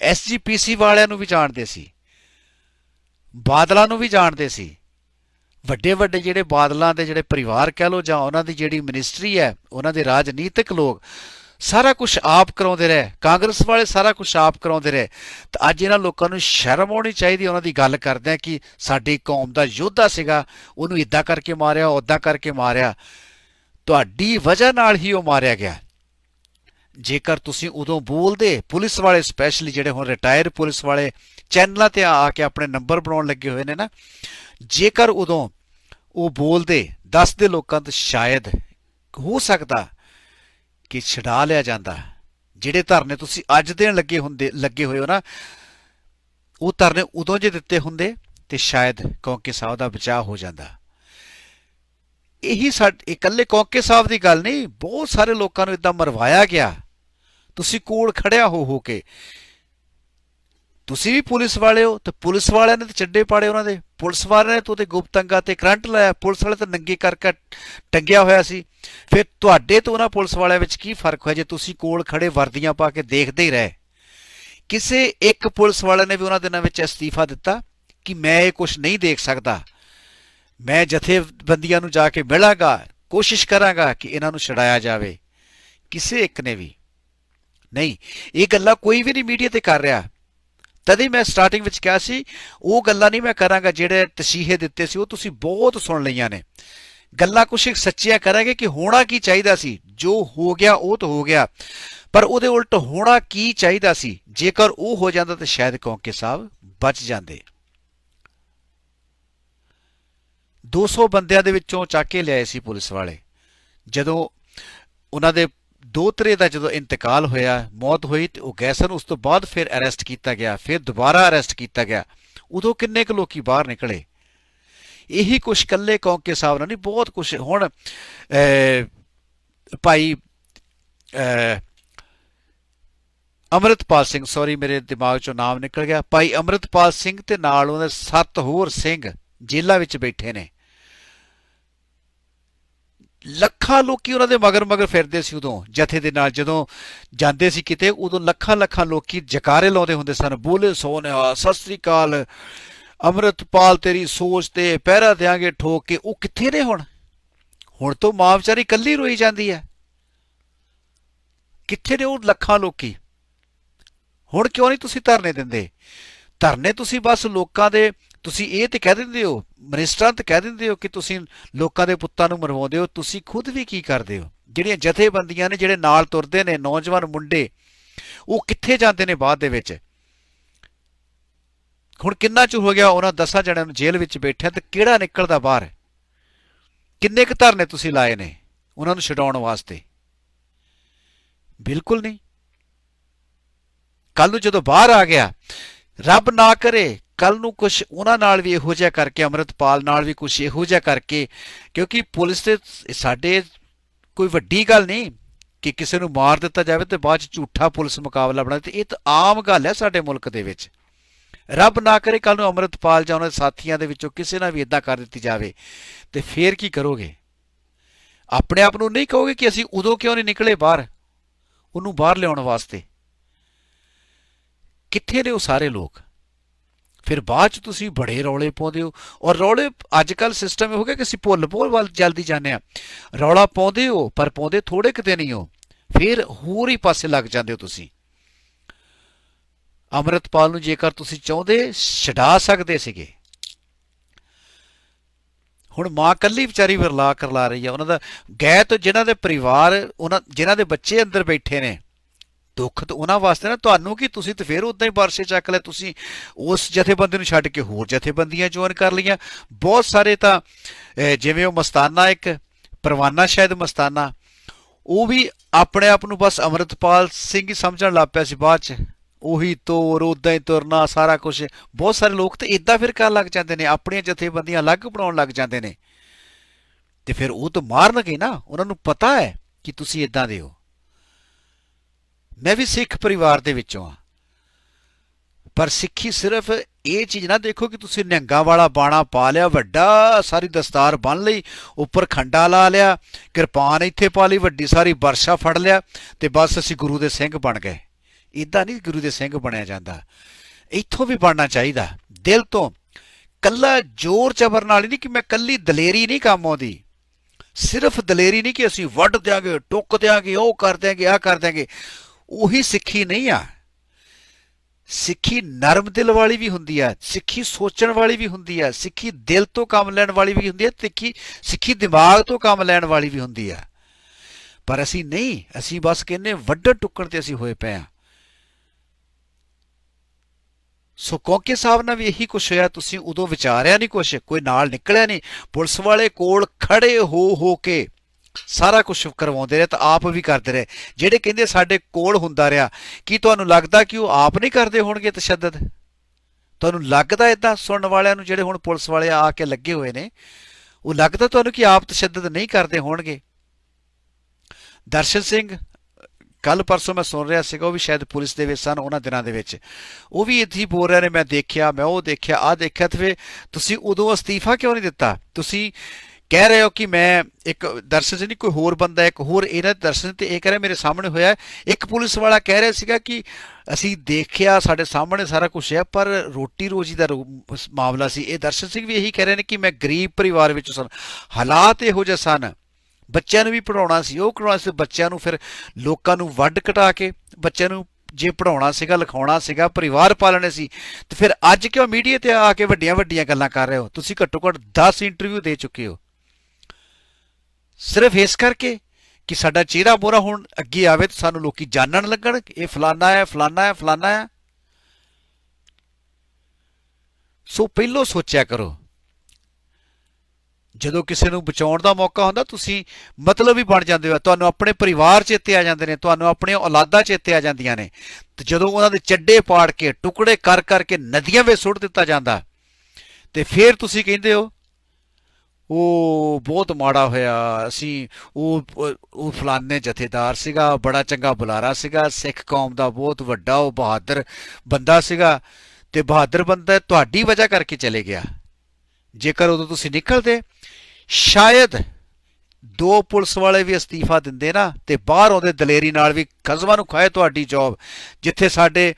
ਐਸਜੀਪੀਸੀ ਵਾਲਿਆਂ ਨੂੰ ਵੀ ਜਾਣਦੇ ਸੀ। ਬਾਦਲਾਂ ਨੂੰ ਵੀ ਜਾਣਦੇ ਸੀ। ਵੱਡੇ ਵੱਡੇ ਜਿਹੜੇ ਬਾਦਲਾਂ ਦੇ ਜਿਹੜੇ ਪਰਿਵਾਰ ਕਹਿ ਲੋ ਜਾਂ ਉਹਨਾਂ ਦੀ ਜਿਹੜੀ ਮਿਨਿਸਟਰੀ ਹੈ, ਉਹਨਾਂ ਦੇ ਰਾਜਨੀਤਿਕ ਲੋਕ, ਸਾਰਾ ਕੁਝ ਆਪ ਕਰਾਉਂਦੇ ਰਹੇ। ਕਾਂਗਰਸ ਵਾਲੇ ਸਾਰਾ ਕੁਝ ਆਪ ਕਰਾਉਂਦੇ ਰਹੇ। ਤਾਂ ਅੱਜ ਇਹਨਾਂ ਲੋਕਾਂ ਨੂੰ ਸ਼ਰਮ ਆਉਣੀ ਚਾਹੀਦੀ ਉਹਨਾਂ ਦੀ ਗੱਲ ਕਰਦੇ ਆ ਕਿ ਸਾਡੀ ਕੌਮ ਦਾ ਯੋਧਾ ਸੀਗਾ, ਉਹਨੂੰ ਇਦਾਂ ਕਰਕੇ ਮਾਰਿਆ ਉਦਾਂ ਕਰਕੇ ਮਾਰਿਆ। ਤੁਹਾਡੀ ਵਜ੍ਹਾ ਨਾਲ ਹੀ ਉਹ ਮਾਰਿਆ ਗਿਆ। ਜੇਕਰ ਤੁਸੀਂ ਉਦੋਂ ਬੋਲਦੇ, ਪੁਲਿਸ ਵਾਲੇ ਸਪੈਸ਼ਲੀ ਜਿਹੜੇ ਹੁਣ ਰਿਟਾਇਰ ਪੁਲਿਸ ਵਾਲੇ, ਚੈਨਲਾਂ ਤੇ ਆ ਕੇ ਆਪਣੇ ਨੰਬਰ ਬਣਾਉਣ ਲੱਗੇ ਹੋਏ ਨੇ ਨਾ ਜੇਕਰ ਉਦੋਂ ਉਹ ਬੋਲਦੇ, ਦੱਸਦੇ ਲੋਕਾਂ ਤੋਂ ਸ਼ਾਇਦ ਹੋ ਸਕਦਾ ਕਿ ਛਡਾ ਲਿਆ ਜਾਂਦਾ, ਜਿਹੜੇ ਧਰਨੇ ਤੁਸੀਂ ਅੱਜ ਦੇਣ ਲੱਗੇ ਹੁੰਦੇ, ਲੱਗੇ ਹੋਏ ਹੋ ਨਾ, ਉਹ ਧਰਨੇ ਉਦੋਂ ਜੇ ਦਿੱਤੇ ਹੁੰਦੇ ਤੇ ਸ਼ਾਇਦ ਕੌਂਕੇ ਸਾਹਿਬ ਦਾ ਬਚਾਅ ਹੋ ਜਾਂਦਾ। ਇਹੀ ਸਾਡੇ, ਇਕੱਲੇ ਕੌਂਕੇ ਸਾਹਿਬ ਦੀ ਗੱਲ ਨਹੀਂ, ਬਹੁਤ ਸਾਰੇ ਲੋਕਾਂ ਨੂੰ ਇਦਾਂ ਮਰਵਾਇਆ ਗਿਆ। ਤੁਸੀਂ ਕੋਲ ਖੜਿਆ ਹੋ ਹੋ ਕੇ। ਤੁਸੀਂ ਵੀ ਪੁਲਿਸ ਵਾਲੇ ਹੋ, ਤੇ ਪੁਲਿਸ ਵਾਲਿਆਂ ਨੇ ਤੇ ਚੱਡੇ ਪਾੜੇ ਉਹਨਾਂ ਦੇ। ਪੁਲਿਸ ਵਾਲਿਆਂ ਨੇ ਤਾਂ ਉਹਦੇ ਗੁਪਤੰਗਾ ਤੇ ਕਰੰਟ ਲਾਇਆ। ਪੁਲਿਸ ਵਾਲੇ ਤਾਂ ਨੰਗੇ ਕਰਕੇ ਟੰਗਿਆ ਹੋਇਆ ਸੀ। ਫਿਰ ਤੁਹਾਡੇ ਤੋਂ ਉਹਨਾਂ ਪੁਲਿਸ ਵਾਲਿਆਂ ਵਿੱਚ ਕੀ ਫ਼ਰਕ ਹੋਇਆ ਜੇ ਤੁਸੀਂ ਕੋਲ ਖੜੇ ਵਰਦੀਆਂ ਪਾ ਕੇ ਦੇਖਦੇ ਹੀ ਰਹੇ? ਕਿਸੇ ਇੱਕ ਪੁਲਿਸ ਵਾਲੇ ਨੇ ਵੀ ਉਹਨਾਂ ਦਿਨਾਂ ਵਿੱਚ ਅਸਤੀਫਾ ਦਿੱਤਾ ਕਿ ਮੈਂ ਇਹ ਕੁਝ ਨਹੀਂ ਦੇਖ ਸਕਦਾ। ਮੈਂ ਜਥੇਬੰਦੀਆਂ ਨੂੰ ਜਾ ਕੇ ਮਿਲਾਂਗਾ, ਕੋਸ਼ਿਸ਼ ਕਰਾਂਗਾ ਕਿ ਇਹਨਾਂ ਨੂੰ ਛਡਾਇਆ ਜਾਵੇ। ਕਿਸੇ ਇੱਕ ਨੇ ਵੀ। ਨਹੀਂ, ਇਹ ਗੱਲਾਂ ਕੋਈ ਵੀ ਨਹੀਂ ਮੀਡੀਆ ਤੇ ਕਰ ਰਿਹਾ। ਤਦੇ ਮੈਂ ਸਟਾਰਟਿੰਗ ਵਿੱਚ ਕਿਹਾ ਸੀ, ਉਹ ਗੱਲਾਂ ਨਹੀਂ ਮੈਂ ਕਰਾਂਗਾ ਜਿਹੜੇ ਤਸੀਹੇ ਦਿੱਤੇ ਸੀ, ਉਹ ਤੁਸੀਂ ਬਹੁਤ ਸੁਣ ਲਈਆਂ ਨੇ। ਗੱਲਾਂ ਕੁਛ ਸੱਚੀਆਂ ਕਰਾਂਗੇ ਕਿ ਹੋਣਾ ਕੀ ਚਾਹੀਦਾ ਸੀ, ਜੋ ਹੋ ਗਿਆ ਉਹ ਤਾਂ ਹੋ ਗਿਆ। ਪਰ ਉਹਦੇ ਉਲਟ ਹੋਣਾ ਕੀ ਚਾਹੀਦਾ ਸੀ, ਜੇਕਰ ਉਹ ਹੋ ਜਾਂਦਾ ਤਾਂ ਸ਼ਾਇਦ ਕੌਂਕੇ ਸਾਹਿਬ ਬਚ ਜਾਂਦੇ। 200 ਬੰਦਿਆਂ ਦੇ ਵਿੱਚੋਂ ਚੱਕ ਕੇ ਲਿਆਏ ਸੀ ਪੁਲਿਸ ਵਾਲੇ। ਜਦੋਂ ਉਹਨਾਂ ਦੇ ਦੋਤਰੇ ਦਾ ਜਦੋਂ ਇੰਤਕਾਲ ਹੋਇਆ ਮੌਤ ਹੋਈ ਤੇ ਉਹ ਗਏ ਸਨ ਉਸ ਤੋਂ ਬਾਅਦ ਫਿਰ ਅਰੈਸਟ ਕੀਤਾ ਗਿਆ ਫਿਰ ਦੁਬਾਰਾ ਅਰੈਸਟ ਕੀਤਾ ਗਿਆ। ਉਦੋਂ ਕਿੰਨੇ ਕੁ ਲੋਕੀ ਬਾਹਰ ਨਿਕਲੇ? ਇਹੀ ਕੁਛ ਕੱਲੇ ਕੌਂਕੇ ਸਾਹਿਬ ਨਾਲ ਨਹੀਂ ਬਹੁਤ ਕੁਛ ਹੁਣ ਭਾਈ ਅਹ, ਅਮਰਤਪਾਲ ਸਿੰਘ ਸੌਰੀ ਮੇਰੇ ਦਿਮਾਗ ਚੋਂ ਨਾਮ ਨਿਕਲ ਗਿਆ। ਭਾਈ ਅਮਰਤਪਾਲ ਸਿੰਘ ਤੇ ਨਾਲ ਉਹਦੇ ਸੱਤ ਹੋਰ ਸਿੰਘ ਜੇਲ੍ਹਾਂ ਵਿੱਚ ਬੈਠੇ ਨੇ। ਲੱਖਾਂ ਲੋਕੀ ਉਹਨਾਂ ਦੇ ਮਗਰ ਮਗਰ ਫਿਰਦੇ ਸੀ ਉਦੋਂ, ਜਥੇ ਦੇ ਨਾਲ ਜਦੋਂ ਜਾਂਦੇ ਸੀ ਕਿਤੇ, ਉਦੋਂ ਲੱਖਾਂ ਲੱਖਾਂ ਲੋਕੀ ਜਕਾਰੇ ਲਾਉਂਦੇ ਹੁੰਦੇ ਸਨ, ਬੋਲੇ ਸੋਨਿਆ ਸਤਿ ਸ੍ਰੀ ਅਕਾਲ, ਅੰਮ੍ਰਿਤਪਾਲ ਤੇਰੀ ਸੋਚ ਤੇ ਪਹਿਰਾ ਦੇਾਂਗੇ ਠੋਕ ਕੇ, ਉਹ ਕਿੱਥੇ ਨੇ ਹੁਣ? ਹੁਣ ਤੋਂ ਮਾਂ ਵਿਚਾਰੀ ਕੱਲੀ ਰੋਈ ਜਾਂਦੀ ਹੈ। ਕਿੱਥੇ ਨੇ ਉਹ ਲੱਖਾਂ ਲੋਕੀ? ਹੁਣ ਕਿਉਂ ਨਹੀਂ ਤੁਸੀਂ ਧਰਨੇ ਦਿੰਦੇ? ਧਰਨੇ ਤੁਸੀਂ ਬਸ ਲੋਕਾਂ ਦੇ ਤੁਸੀਂ ਇਹ ਤੇ ਕਹਿ ਦਿੰਦੇ ਹੋ, ਮਿਨਿਸਟਰਾਂ ਤੇ ਕਹਿ ਦਿੰਦੇ ਹੋ ਕਿ ਤੁਸੀਂ ਲੋਕਾਂ ਦੇ ਪੁੱਤਾਂ ਨੂੰ ਮਰਵਾਉਂਦੇ ਹੋ, ਤੁਸੀਂ ਖੁਦ ਵੀ ਕੀ ਕਰਦੇ ਹੋ? ਜਿਹੜੀਆਂ ਜਥੇਬੰਦੀਆਂ ਨੇ, ਜਿਹੜੇ ਨਾਲ ਤੁਰਦੇ ਨੇ, ਨੌਜਵਾਨ ਮੁੰਡੇ, ਉਹ ਕਿੱਥੇ ਜਾਂਦੇ ਨੇ ਬਾਅਦ ਦੇ ਵਿੱਚ? ਹੁਣ ਕਿੰਨਾ ਚਿਰ ਹੋ ਗਿਆ ਉਹਨਾਂ ਦਸਾਂ ਜਣਿਆਂ ਨੂੰ ਜੇਲ੍ਹ ਵਿੱਚ ਬੈਠਿਆ ਤੇ ਕਿਹੜਾ ਨਿਕਲਦਾ ਬਾਹਰ? ਕਿੰਨੇ ਕੁ ਧਰਨੇ ਤੁਸੀਂ ਲਾਏ ਨੇ ਉਹਨਾਂ ਨੂੰ ਛਡਾਉਣ ਵਾਸਤੇ? ਬਿਲਕੁਲ ਨਹੀਂ। ਕੱਲ ਨੂੰ ਜਦੋਂ ਬਾਹਰ ਆ ਗਿਆ, ਰੱਬ ਨਾ ਕਰੇ ਕੱਲ ਨੂੰ ਕੁਝ ਉਹਨਾਂ ਨਾਲ ਵੀ ਇਹੋ ਜਿਹਾ ਕਰਕੇ, ਅਮਰਤਪਾਲ ਨਾਲ ਵੀ ਕੁਝ ਇਹੋ ਜਿਹਾ ਕਰਕੇ, ਕਿਉਂਕਿ ਪੁਲਿਸ ਤੇ ਸਾਡੇ ਕੋਈ ਵੱਡੀ ਗੱਲ ਨਹੀਂ ਕਿ ਕਿਸੇ ਨੂੰ ਮਾਰ ਦਿੱਤਾ ਜਾਵੇ ਤੇ ਬਾਅਦ ਚ ਝੂਠਾ ਪੁਲਿਸ ਮੁਕਾਬਲਾ ਬਣਾ ਤੇ ਇਹ ਤਾਂ ਆਮ ਗੱਲ ਹੈ ਸਾਡੇ ਮੁਲਕ ਦੇ ਵਿੱਚ। ਰੱਬ ਨਾ ਕਰੇ ਕੱਲ ਨੂੰ ਅਮਰਤਪਾਲ ਜਾਂ ਉਹਨਾਂ ਦੇ ਸਾਥੀਆਂ ਦੇ ਵਿੱਚੋਂ ਕਿਸੇ ਨਾਲ ਵੀ ਇਦਾਂ ਕਰ ਦਿੱਤੀ ਜਾਵੇ, ਤੇ ਫੇਰ ਕੀ ਕਰੋਗੇ? ਆਪਣੇ ਆਪ ਨੂੰ ਨਹੀਂ ਕਹੋਗੇ ਕਿ ਅਸੀਂ ਉਦੋਂ ਕਿਉਂ ਨਹੀਂ ਨਿਕਲੇ ਬਾਹਰ? ਉਹਨੂੰ ਬਾਹਰ ਲਿਆਉਣ ਵਾਸਤੇ। ਕਿੱਥੇ ਨੇ ਉਹ ਸਾਰੇ ਲੋਕ? ਫਿਰ ਬਾਅਦ ਚ ਤੁਸੀਂ ਬੜੇ ਰੌਲੇ ਪਾਉਂਦੇ ਹੋ। ਔਰ ਰੌਲੇ ਅੱਜ ਕੱਲ ਸਿਸਟਮ ਇਹ ਹੋ ਗਿਆ ਕਿ ਅਸੀਂ ਭੁੱਲ ਭੁੱਲ ਵੱਲ ਜਲਦੀ ਜਾਂਦੇ ਆ ਰੌਲਾ ਪਾਉਂਦੇ ਹੋ, ਪਰ ਪਾਉਂਦੇ ਥੋੜੇ ਕਿਤੇ ਨਹੀਂ ਹੋ ਫਿਰ ਹੋਰ ਹੀ ਪਾਸੇ ਲੱਗ ਜਾਂਦੇ ਹੋ ਤੁਸੀਂ। ਅੰਮ੍ਰਿਤਪਾਲ ਨੂੰ ਜੇਕਰ ਤੁਸੀਂ ਚਾਹੁੰਦੇ, ਛਡਾ ਸਕਦੇ ਸੀਗੇ। ਹੁਣ ਮਾਂ ਕੱਲੀ ਵਿਚਾਰੀ ਵਿਰਲਾ ਕਰਲਾ ਰਹੀ ਆ। ਉਹਨਾਂ ਦਾ ਗਏ ਤੋਂ ਜਿਨ੍ਹਾਂ ਦੇ ਪਰਿਵਾਰ, ਉਹਨਾਂ, ਜਿਨ੍ਹਾਂ ਦੇ ਬੱਚੇ ਅੰਦਰ ਬੈਠੇ ਨੇ ਦੁੱਖ ਤਾਂ ਉਹਨਾਂ ਵਾਸਤੇ ਨਾ, ਤੁਹਾਨੂੰ ਕੀ ਤੁਸੀਂ ਤੇ ਫਿਰ ਉਦਾਂ ਹੀ ਵਰਸੇ ਚੱਕ ਲੈ ਤੁਸੀਂ ਉਸ ਜਥੇਬੰਦੀ ਨੂੰ ਛੱਡ ਕੇ ਹੋਰ ਜਥੇਬੰਦੀਆਂ ਜੁਆਇਨ ਕਰ ਲਈਆਂ। ਬਹੁਤ ਸਾਰੇ ਤਾਂ ਜਿਵੇਂ ਉਹ ਮਸਤਾਨਾ ਇੱਕ, ਪਰਵਾਨਾ ਸ਼ਾਇਦ ਮਸਤਾਨਾ, ਉਹ ਵੀ ਆਪਣੇ ਆਪ ਨੂੰ ਬਸ ਅਮਰਤਪਾਲ ਸਿੰਘ ਹੀ ਸਮਝਣ ਲੱਗ ਪਿਆ ਸੀ ਬਾਅਦ ਚ। ਉਹੀ ਤੋਰ ਉਦਾਂ ਹੀ ਤੁਰਨਾ, ਸਾਰਾ ਕੁਝ ਬਹੁਤ ਸਾਰੇ ਲੋਕ ਤੇ ਇਦਾਂ ਫਿਰ ਕਰਨ ਲੱਗ ਜਾਂਦੇ ਨੇ, ਆਪਣੀਆਂ ਜਥੇਬੰਦੀਆਂ ਅਲੱਗ ਬਣਾਉਣ ਲੱਗ ਜਾਂਦੇ ਨੇ। ਤੇ ਫਿਰ ਉਹ ਤਾਂ ਮਾਰਨਗੇ ਨਾ, ਉਹਨਾਂ ਨੂੰ ਪਤਾ ਹੈ ਕਿ ਤੁਸੀਂ ਇਦਾਂ ਦੇ ਹੋ। ਮੈਂ ਵੀ ਸਿੱਖ ਪਰਿਵਾਰ ਦੇ ਵਿੱਚੋਂ ਆ ਪਰ ਸਿੱਖੀ ਸਿਰਫ ਇਹ ਚੀਜ਼ ਨਾ ਦੇਖੋ ਕਿ ਤੁਸੀਂ ਨਿਹੰਗਾਂ ਵਾਲਾ ਬਾਣਾ ਪਾ ਲਿਆ, ਵੱਡਾ ਸਾਰੀ ਦਸਤਾਰ ਬੰਨ ਲਈ, ਉੱਪਰ ਖੰਡਾ ਲਾ ਲਿਆ, ਕਿਰਪਾਨ ਇੱਥੇ ਪਾ ਲਈ, ਵੱਡੀ ਸਾਰੀ ਵਰਸ਼ਾ ਫੜ ਲਿਆ ਤੇ ਬਸ ਅਸੀਂ ਗੁਰੂ ਦੇ ਸਿੰਘ ਬਣ ਗਏ। ਇਦਾਂ ਨਹੀਂ ਗੁਰੂ ਦੇ ਸਿੰਘ ਬਣਿਆ ਜਾਂਦਾ। ਇੱਥੋਂ ਵੀ ਬਣਨਾ ਚਾਹੀਦਾ। ਦਿਲ ਤੋਂ ਕੱਲਾ ਜ਼ੋਰ ਜ਼ਬਰ ਨਾਲ ਹੀ ਨਹੀਂ ਕਿ ਮੈਂ ਕੱਲੀ ਦਲੇਰੀ ਨਹੀਂ ਕੰਮ ਆਉਂਦੀ। ਸਿਰਫ ਦਲੇਰੀ ਨਹੀਂ ਕਿ ਅਸੀਂ ਵੱਢ ਦਿਆਂਗੇ, ਟੁੱਕ ਦਿਆਂਗੇ, ਉਹ ਕਰ ਦਿਆਂਗੇ ਆ ਕਰ ਦਿਆਂਗੇ। ਉਹੀ ਸਿੱਖੀ ਨਹੀਂ ਆ। ਸਿੱਖੀ ਨਰਮ ਦਿਲ ਵਾਲੀ ਵੀ ਹੁੰਦੀ ਆ, ਸਿੱਖੀ ਸੋਚਣ ਵਾਲੀ ਵੀ ਹੁੰਦੀ ਆ, ਸਿੱਖੀ ਦਿਲ ਤੋਂ ਕੰਮ ਲੈਣ ਵਾਲੀ ਵੀ ਹੁੰਦੀ ਹੈ ਸਿੱਖੀ ਸਿੱਖੀ ਦਿਮਾਗ ਤੋਂ ਕੰਮ ਲੈਣ ਵਾਲੀ ਵੀ ਹੁੰਦੀ ਆ। ਪਰ ਅਸੀਂ ਨਹੀਂ, ਅਸੀਂ ਬਸ ਕਹਿੰਨੇ ਵੱਡਣ ਟੁੱਕਣ ਤੇ ਅਸੀਂ ਹੋਏ ਪਏ ਆ। ਸੋ ਕੋਕੇ ਸਾਹਿਬ ਨਾਲ ਵੀ ਇਹੀ ਕੁਛ ਹੋਇਆ, ਤੁਸੀਂ ਉਦੋਂ ਵਿਚਾਰਿਆ ਨਹੀਂ ਕੁਛ, ਕੋਈ ਨਾਲ ਨਿਕਲਿਆ ਨਹੀਂ। ਪੁਲਿਸ ਵਾਲੇ ਕੋਲ ਖੜੇ ਹੋ ਹੋ ਕੇ ਸਾਰਾ ਕੁਝ ਕਰਵਾਉਂਦੇ ਰਹੇ ਤਾਂ ਆਪ ਵੀ ਕਰਦੇ ਰਹੇ। ਜਿਹੜੇ ਕਹਿੰਦੇ ਸਾਡੇ ਕੋਲ ਹੁੰਦਾ ਰਿਹਾ, ਕੀ ਤੁਹਾਨੂੰ ਲੱਗਦਾ ਕਿ ਉਹ ਆਪ ਨਹੀਂ ਕਰਦੇ ਹੋਣਗੇ ਤਸ਼ੱਦਦ? ਤੁਹਾਨੂੰ ਲੱਗਦਾ ਇਦਾਂ ਸੁਣਨ ਵਾਲਿਆਂ ਨੂੰ ਜਿਹੜੇ ਹੁਣ ਪੁਲਿਸ ਵਾਲੇ ਆ ਕੇ ਲੱਗੇ ਹੋਏ ਨੇ, ਉਹ ਲੱਗਦਾ ਤੁਹਾਨੂੰ ਕਿ ਆਪ ਤਸ਼ੱਦਦ ਨਹੀਂ ਕਰਦੇ ਹੋਣਗੇ? ਦਰਸ਼ਨ ਸਿੰਘ ਕੱਲ ਪਰਸੋਂ ਮੈਂ ਸੁਣ ਰਿਹਾ ਸੀਗਾ, ਉਹ ਵੀ ਸ਼ਾਇਦ ਪੁਲਿਸ ਦੇ ਵਿੱਚ ਸਨ ਉਹਨਾਂ ਦਿਨਾਂ ਦੇ ਵਿੱਚ। ਉਹ ਵੀ ਇੱਥੇ ਹੀ ਬੋਲ ਰਹੇ ਨੇ, ਮੈਂ ਦੇਖਿਆ, ਮੈਂ ਉਹ ਦੇਖਿਆ ਆ ਦੇਖਿਆ ਤੇ ਫਿਰ ਤੁਸੀਂ ਉਦੋਂ ਅਸਤੀਫਾ ਕਿਉਂ ਨਹੀਂ ਦਿੱਤਾ? ਤੁਸੀਂ ਕਹਿ ਰਹੇ ਹੋ ਕਿ ਮੈਂ ਇੱਕ ਦਰਸ਼ਨ ਸਿੰਘ ਨਹੀਂ, ਕੋਈ ਹੋਰ ਬੰਦਾ, ਇੱਕ ਹੋਰ ਇਹਨਾਂ ਦਰਸ਼ਨ ਤੇ ਇਹ ਕਹਿ ਰਿਹਾ ਮੇਰੇ ਸਾਹਮਣੇ ਹੋਇਆ ਇੱਕ ਪੁਲਿਸ ਵਾਲਾ ਕਹਿ ਰਿਹਾ ਸੀਗਾ ਕਿ ਅਸੀਂ ਦੇਖਿਆ, ਸਾਡੇ ਸਾਹਮਣੇ ਸਾਰਾ ਕੁਝ ਹੈ, ਪਰ ਰੋਟੀ ਰੋਜੀ ਦਾ ਰੋ- ਮਾਮਲਾ ਸੀ। ਇਹ ਦਰਸ਼ਨ ਸਿੰਘ ਵੀ ਇਹੀ ਕਹਿ ਰਹੇ ਨੇ ਕਿ ਮੈਂ ਗਰੀਬ ਪਰਿਵਾਰ ਵਿੱਚੋਂ ਸਨ। ਹਾਲਾਤ ਇਹੋ ਜਿਹੇ ਸਨ। ਬੱਚਿਆਂ ਨੂੰ ਵੀ ਪੜਾਉਣਾ ਸੀ, ਉਹ ਕਰਾਉਣਾ ਸੀ। ਬੱਚਿਆਂ ਨੂੰ ਫਿਰ ਲੋਕਾਂ ਨੂੰ ਵੱਢ ਕਟਾ ਕੇ, ਬੱਚਿਆਂ ਨੂੰ ਜੇ ਪੜਾਉਣਾ ਸੀਗਾ, ਲਿਖਾਉਣਾ ਸੀਗਾ, ਪਰਿਵਾਰ ਪਾਲਣੇ ਸੀ। ਤੇ ਫਿਰ ਅੱਜ ਕਿਉਂ ਮੀਡੀਆ ਤੇ ਆ ਕੇ ਵੱਡੀਆਂ ਵੱਡੀਆਂ ਗੱਲਾਂ ਕਰ ਰਹੇ ਹੋ? ਤੁਸੀਂ ਘੱਟੋ ਘੱਟ 10 ਇੰਟਰਵਿਊ ਦੇ ਚੁੱਕੇ ਹੋ। ਸਿਰਫ ਇਸ ਕਰਕੇ ਕਿ ਸਾਡਾ ਚਿਹਰਾ ਮੋਰਾ ਹੁਣ, ਅੱਗੇ ਆਵੇ ਤਾਂ ਸਾਨੂੰ ਲੋਕੀ ਜਾਣਨ ਲੱਗਣ ਇਹ ਫਲਾਨਾ ਹੈ ਫਲਾਨਾ ਹੈ ਫਲਾਨਾ ਹੈ। ਸੋ ਪਹਿਲੋਂ ਸੋਚਿਆ ਕਰੋ, ਜਦੋਂ ਕਿਸੇ ਨੂੰ ਬਚਾਉਣ ਦਾ ਮੌਕਾ ਹੁੰਦਾ, ਤੁਸੀਂ ਮਤਲਬ ਹੀ ਬਣ ਜਾਂਦੇ ਹੋ, ਤੁਹਾਨੂੰ ਆਪਣੇ ਪਰਿਵਾਰ ਚੇਤੇ ਆ ਜਾਂਦੇ ਨੇ, ਤੁਹਾਨੂੰ ਆਪਣੀਆਂ ਔਲਾਦਾਂ ਚੇਤੇ ਆ ਜਾਂਦੀਆਂ ਨੇ। ਤੇ ਜਦੋਂ ਉਹਨਾਂ ਦੇ ਚੱਡੇ ਪਾੜ ਕੇ, ਟੁਕੜੇ ਕਰ ਕਰਕੇ ਨਦੀਆਂ ਵਿੱਚ ਸੁੱਟ ਦਿੱਤਾ ਜਾਂਦਾ, ਤੇ ਫਿਰ ਤੁਸੀਂ ਕਹਿੰਦੇ ਹੋ ਉਹ ਬਹੁਤ ਮਾੜਾ ਹੋਇਆ। ਅਸੀਂ ਉਹ, ਉਹ- ਫਲਾਨੇ ਜਥੇਦਾਰ ਸੀਗਾ, ਬੜਾ ਚੰਗਾ ਬੁਲਾਰਾ ਸੀਗਾ। ਸਿੱਖ ਕੌਮ ਦਾ ਬਹੁਤ ਵੱਡਾ ਉਹ ਬਹਾਦਰ ਬੰਦਾ ਸੀਗਾ ਤੇ ਬਹਾਦਰ ਬੰਦਾ ਤੁਹਾਡੀ ਵਜ੍ਹਾ ਕਰਕੇ ਚਲੇ ਗਿਆ। ਜੇਕਰ ਉਦੋਂ ਤੁਸੀਂ ਨਿਕਲਦੇ, ਸ਼ਾਇਦ ਦੋ ਪੁਲਿਸ ਵਾਲੇ ਵੀ ਅਸਤੀਫਾ ਦਿੰਦੇ ਨਾ ਤੇ ਬਾਹਰ ਆਉਂਦੇ ਦਲੇਰੀ ਨਾਲ ਵੀ ਖਜ਼ਮਾਂ ਨੂੰ ਖਾਏ ਤੁਹਾਡੀ ਜੌਬ ਜਿੱਥੇ ਸਾਡੇ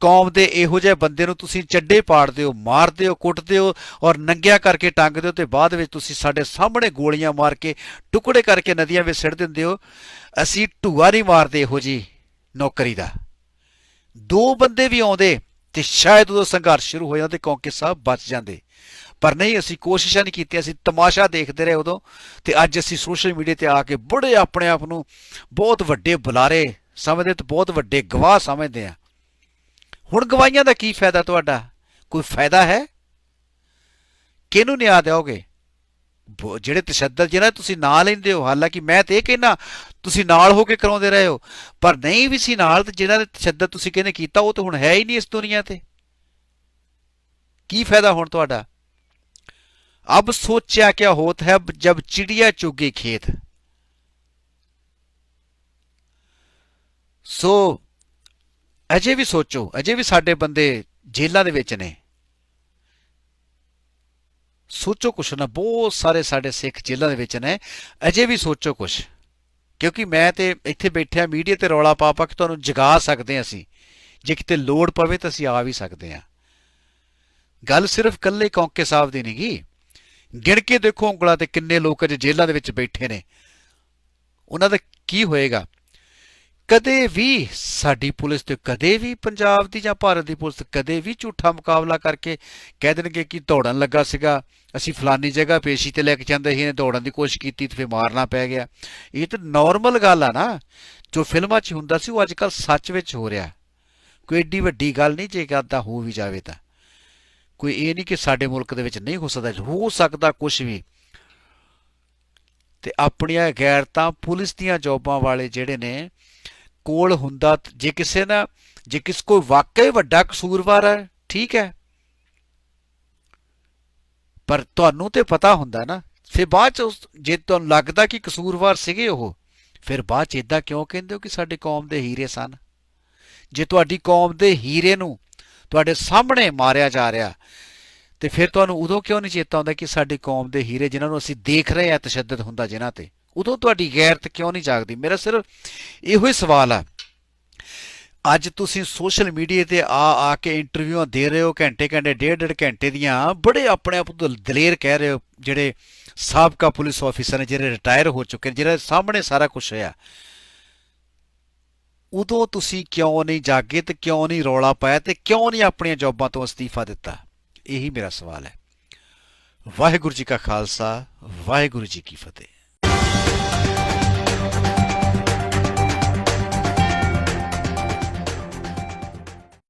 ਕੌਮ ਦੇ ਇਹੋ ਜਿਹੇ ਬੰਦੇ ਨੂੰ ਤੁਸੀਂ ਚੱਡੇ ਪਾੜਦੇ ਹੋ, ਮਾਰਦੇ ਹੋ, ਕੁੱਟਦੇ ਹੋ ਔਰ ਨੰਗਿਆ ਕਰਕੇ ਟੰਗਦੇ ਹੋ ਤੇ ਬਾਅਦ ਵਿੱਚ ਤੁਸੀਂ ਸਾਡੇ ਸਾਹਮਣੇ ਗੋਲੀਆਂ ਮਾਰ ਕੇ ਟੁਕੜੇ ਕਰਕੇ ਨਦੀਆਂ ਵਿੱਚ ਸਿੱਟ ਦਿੰਦੇ ਹੋ। ਅਸੀਂ ਢੂਆ ਨਹੀਂ ਮਾਰਦੇ ਇਹੋ ਜੀ ਨੌਕਰੀ ਦਾ। ਦੋ ਬੰਦੇ ਵੀ ਆਉਂਦੇ ਤੇ ਸ਼ਾਇਦ ਉਦੋਂ ਸੰਘਰਸ਼ ਸ਼ੁਰੂ ਹੋ ਜਾਂਦਾ ਤੇ ਕੌਂਕੇ ਸਾਹਿਬ ਬਚ ਜਾਂਦੇ। ਪਰ ਨਹੀਂ, ਅਸੀਂ ਕੋਸ਼ਿਸ਼ਾਂ ਨਹੀਂ ਕੀਤੀਆਂ, ਅਸੀਂ ਤਮਾਸ਼ਾ ਦੇਖਦੇ ਰਹੇ ਉਦੋਂ ਤੇ ਅੱਜ ਅਸੀਂ ਸੋਸ਼ਲ ਮੀਡੀਆ ਤੇ ਆ ਕੇ ਬੜੇ ਆਪਣੇ ਆਪ ਨੂੰ ਬਹੁਤ ਵੱਡੇ ਬੁਲਾਰੇ ਸਮਝਦੇ ਤੇ ਬਹੁਤ ਵੱਡੇ ਗਵਾਹ ਸਮਝਦੇ ਆ ਹੁਣ ਗਵਾਈਆਂ ਦਾ ਕੀ ਫਾਇਦਾ ਤੁਹਾਡਾ? ਕੋਈ ਫਾਇਦਾ ਹੈ? ਕਿਹਨੂੰ ਨਿਆਂ ਦਿਓਗੇ? ਜਿਹੜੇ ਤਸ਼ੱਦਦ ਜਿਹਨਾਂ ਤੁਸੀਂ ਨਾਂ ਲੈਂਦੇ ਹੋ, ਹਾਲਾਂਕਿ ਮੈਂ ਤੇ ਇਹ ਕਹਿਣਾ ਤੁਸੀਂ ਨਾਲ ਹੋ ਕੇ ਕਰਾਉਂਦੇ ਰਹੇ ਹੋ, ਪਰ ਨਹੀਂ ਵੀ ਸੀ ਨਾਲ ਤੇ ਜਿਹੜਾ ਤਸ਼ੱਦਦ ਤੁਸੀਂ ਕਹਿੰਦੇ ਕੀਤਾ, ਉਹ ਤਾਂ ਹੁਣ ਹੈ ਹੀ ਨਹੀਂ ਇਸ ਦੁਨੀਆ ਤੇ। ਕੀ ਫਾਇਦਾ ਹੁਣ ਤੁਹਾਡਾ? ਅਬ ਸੋਚਿਆ ਕਿਆ ਹੋਤ ਹੈ ਜਬ ਚਿੜੀਆ ਚੁਗੇ ਖੇਤ। ਸੋ ਅਜੇ ਵੀ ਸੋਚੋ, ਅਜੇ ਵੀ ਸਾਡੇ ਬੰਦੇ ਜੇਲ੍ਹਾਂ ਦੇ ਵਿੱਚ ਨੇ। ਸੋਚੋ ਕੁਛ ਨਾ, ਬਹੁਤ ਸਾਰੇ ਸਾਡੇ ਸਿੱਖ ਜੇਲ੍ਹਾਂ ਦੇ ਵਿੱਚ ਨੇ। ਅਜੇ ਵੀ ਸੋਚੋ ਕੁਛ, ਕਿਉਂਕਿ ਮੈਂ ਤੇ ਇੱਥੇ ਬੈਠਿਆ ਮੀਡੀਆ ਤੇ ਰੌਲਾ ਪਾ ਪਾ ਕੇ ਤੁਹਾਨੂੰ ਜਗਾ ਸਕਦੇ ਹਾਂ ਅਸੀਂ। ਜੇ ਕਿਤੇ ਲੋੜ ਪਵੇ ਤਾਂ ਅਸੀਂ ਆ ਵੀ ਸਕਦੇ ਹਾਂ। ਗੱਲ ਸਿਰਫ ਕੱਲੇ ਕੌਂਕੇ ਸਾਹਿਬ ਦੀ ਨਹੀਂ ਗੀ ਗਿਣ ਕੇ ਦੇਖੋ ਉਂਗਲਾਂ ਤੇ ਕਿੰਨੇ ਲੋਕ ਅਜੇ ਜੇਲ੍ਹਾਂ ਦੇ ਵਿੱਚ ਬੈਠੇ ਨੇ। ਉਹਨਾਂ ਦਾ ਕੀ ਹੋਏਗਾ? ਕਦੇ ਵੀ ਸਾਡੀ ਪੁਲਿਸ ਤੇ ਕਦੇ ਵੀ ਪੰਜਾਬ ਦੀ ਜਾਂ ਭਾਰਤ ਦੀ ਪੁਲਿਸ ਕਦੇ ਵੀ ਝੂਠਾ ਮੁਕਾਬਲਾ ਕਰਕੇ ਕਹਿ ਦੇਣਗੇ ਕਿ ਦੌੜਨ ਲੱਗਾ ਸੀਗਾ। ਅਸੀਂ ਫਲਾਨੀ ਜਗ੍ਹਾ ਪੇਸ਼ੀ ਤੇ ਲੈ ਕੇ ਜਾਂਦੇ ਸੀ, ਇਹਨੇ ਦੌੜਨ ਦੀ ਕੋਸ਼ਿਸ਼ ਕੀਤੀ ਤੇ ਫਿਰ ਮਾਰਨਾ ਪੈ ਗਿਆ। ਇਹ ਤਾਂ ਨਾਰਮਲ ਗੱਲ ਆ ਨਾ। ਜੋ ਫਿਲਮਾਂ 'ਚ ਹੁੰਦਾ ਸੀ, ਉਹ ਅੱਜ ਕੱਲ ਸੱਚ ਵਿੱਚ ਹੋ ਰਿਹਾ। ਕੋਈ ਏਡੀ ਵੱਡੀ ਗੱਲ ਨਹੀਂ, ਜੇ ਕਰਦਾ ਹੋ ਵੀ ਜਾਵੇ ਤਾਂ। ਕੋਈ ਇਹ ਨਹੀਂ ਕਿ ਸਾਡੇ ਮੁਲਕ ਦੇ ਵਿੱਚ ਨਹੀਂ ਹੋ ਸਕਦਾ ਹੋ ਸਕਦਾ ਕੁਝ ਵੀ। ਤੇ ਆਪਣੀਆਂ ਗੈਰਤਾਂ ਪੁਲਿਸ ਦੀਆਂ ਜੌਬਾਂ ਵਾਲੇ ਜਿਹੜੇ ਨੇ ਕੋਲ ਹੁੰਦਾ ਜੇ ਕਿਸੇ ਨਾ, ਜੇ ਕਿਸ ਕੋਈ ਵਾਕਈ ਵੱਡਾ ਕਸੂਰਵਾਰ ਹੈ, ਠੀਕ ਹੈ। ਪਰ ਤੁਹਾਨੂੰ ਤੇ ਪਤਾ ਹੁੰਦਾ ਨਾ, ਫਿਰ ਬਾਅਦ ਚ ਉਸ- ਜੇ ਤੁਹਾਨੂੰ ਲੱਗਦਾ ਕਿ ਕਸੂਰਵਾਰ ਸੀਗੇ ਉਹ, ਫਿਰ ਬਾਅਦ ਚ ਇਦਾਂ ਕਿਉਂ ਕਹਿੰਦੇ ਹੋ ਕਿ ਸਾਡੀ ਕੌਮ ਦੇ ਹੀਰੇ ਸਨ? ਜੇ ਤੁਹਾਡੀ ਕੌਮ ਦੇ ਹੀਰੇ ਨੂੰ ਤੁਹਾਡੇ ਸਾਹਮਣੇ ਮਾਰਿਆ ਜਾ ਰਿਹਾ, ਤੇ ਫਿਰ ਤੁਹਾਨੂੰ ਉਦੋਂ ਕਿਉਂ ਨਹੀਂ ਚੇਤਾ ਆਉਂਦਾ ਕਿ ਸਾਡੀ ਕੌਮ ਦੇ ਹੀਰੇ ਜਿਨ੍ਹਾਂ ਨੂੰ ਅਸੀਂ ਦੇਖ ਰਹੇ ਆ ਤਸ਼ੱਦਦ ਹੁੰਦਾ ਜਿਨ੍ਹਾਂ ਤੇ? ਉਦੋਂ ਤੁਹਾਡੀ ਗੈਰਤ ਕਿਉਂ ਨਹੀਂ ਜਾਗਦੀ? ਮੇਰਾ ਸਿਰਫ ਇਹੋ ਹੀ ਸਵਾਲ ਆ। ਅੱਜ ਤੁਸੀਂ ਸੋਸ਼ਲ ਮੀਡੀਆ ਤੇ ਆ ਆ ਕੇ ਇੰਟਰਵਿਊਆਂ ਦੇ ਰਹੇ ਹੋ, ਘੰਟੇ ਘੰਟੇ, ਡੇਢ ਡੇਢ ਘੰਟੇ ਦੀਆਂ, ਬੜੇ ਆਪਣੇ ਆਪ ਨੂੰ ਦਲੇਰ ਕਹਿ ਰਹੇ ਹੋ, ਜਿਹੜੇ ਸਾਬਕਾ ਪੁਲਿਸ ਆਫੀਸਰ ਨੇ, ਜਿਹੜੇ ਰਿਟਾਇਰ ਹੋ ਚੁੱਕੇ ਨੇ, ਜਿਹੜੇ ਸਾਹਮਣੇ ਸਾਰਾ ਕੁਝ ਹੋਇਆ। ਉਦੋਂ ਤੁਸੀਂ ਕਿਉਂ ਨਹੀਂ ਜਾਗੇ ਤੇ ਕਿਉਂ ਨਹੀਂ ਰੌਲਾ ਪਾਇਆ ਤੇ ਕਿਉਂ ਨਹੀਂ ਆਪਣੀਆਂ ਜੌਬਾਂ ਤੋਂ ਅਸਤੀਫਾ ਦਿੱਤਾ? ਇਹੀ ਮੇਰਾ ਸਵਾਲ ਹੈ। ਵਾਹਿਗੁਰੂ ਜੀ ਕਾ ਖਾਲਸਾ, ਵਾਹਿਗੁਰੂ ਜੀ ਕੀ ਫਤਿਹ।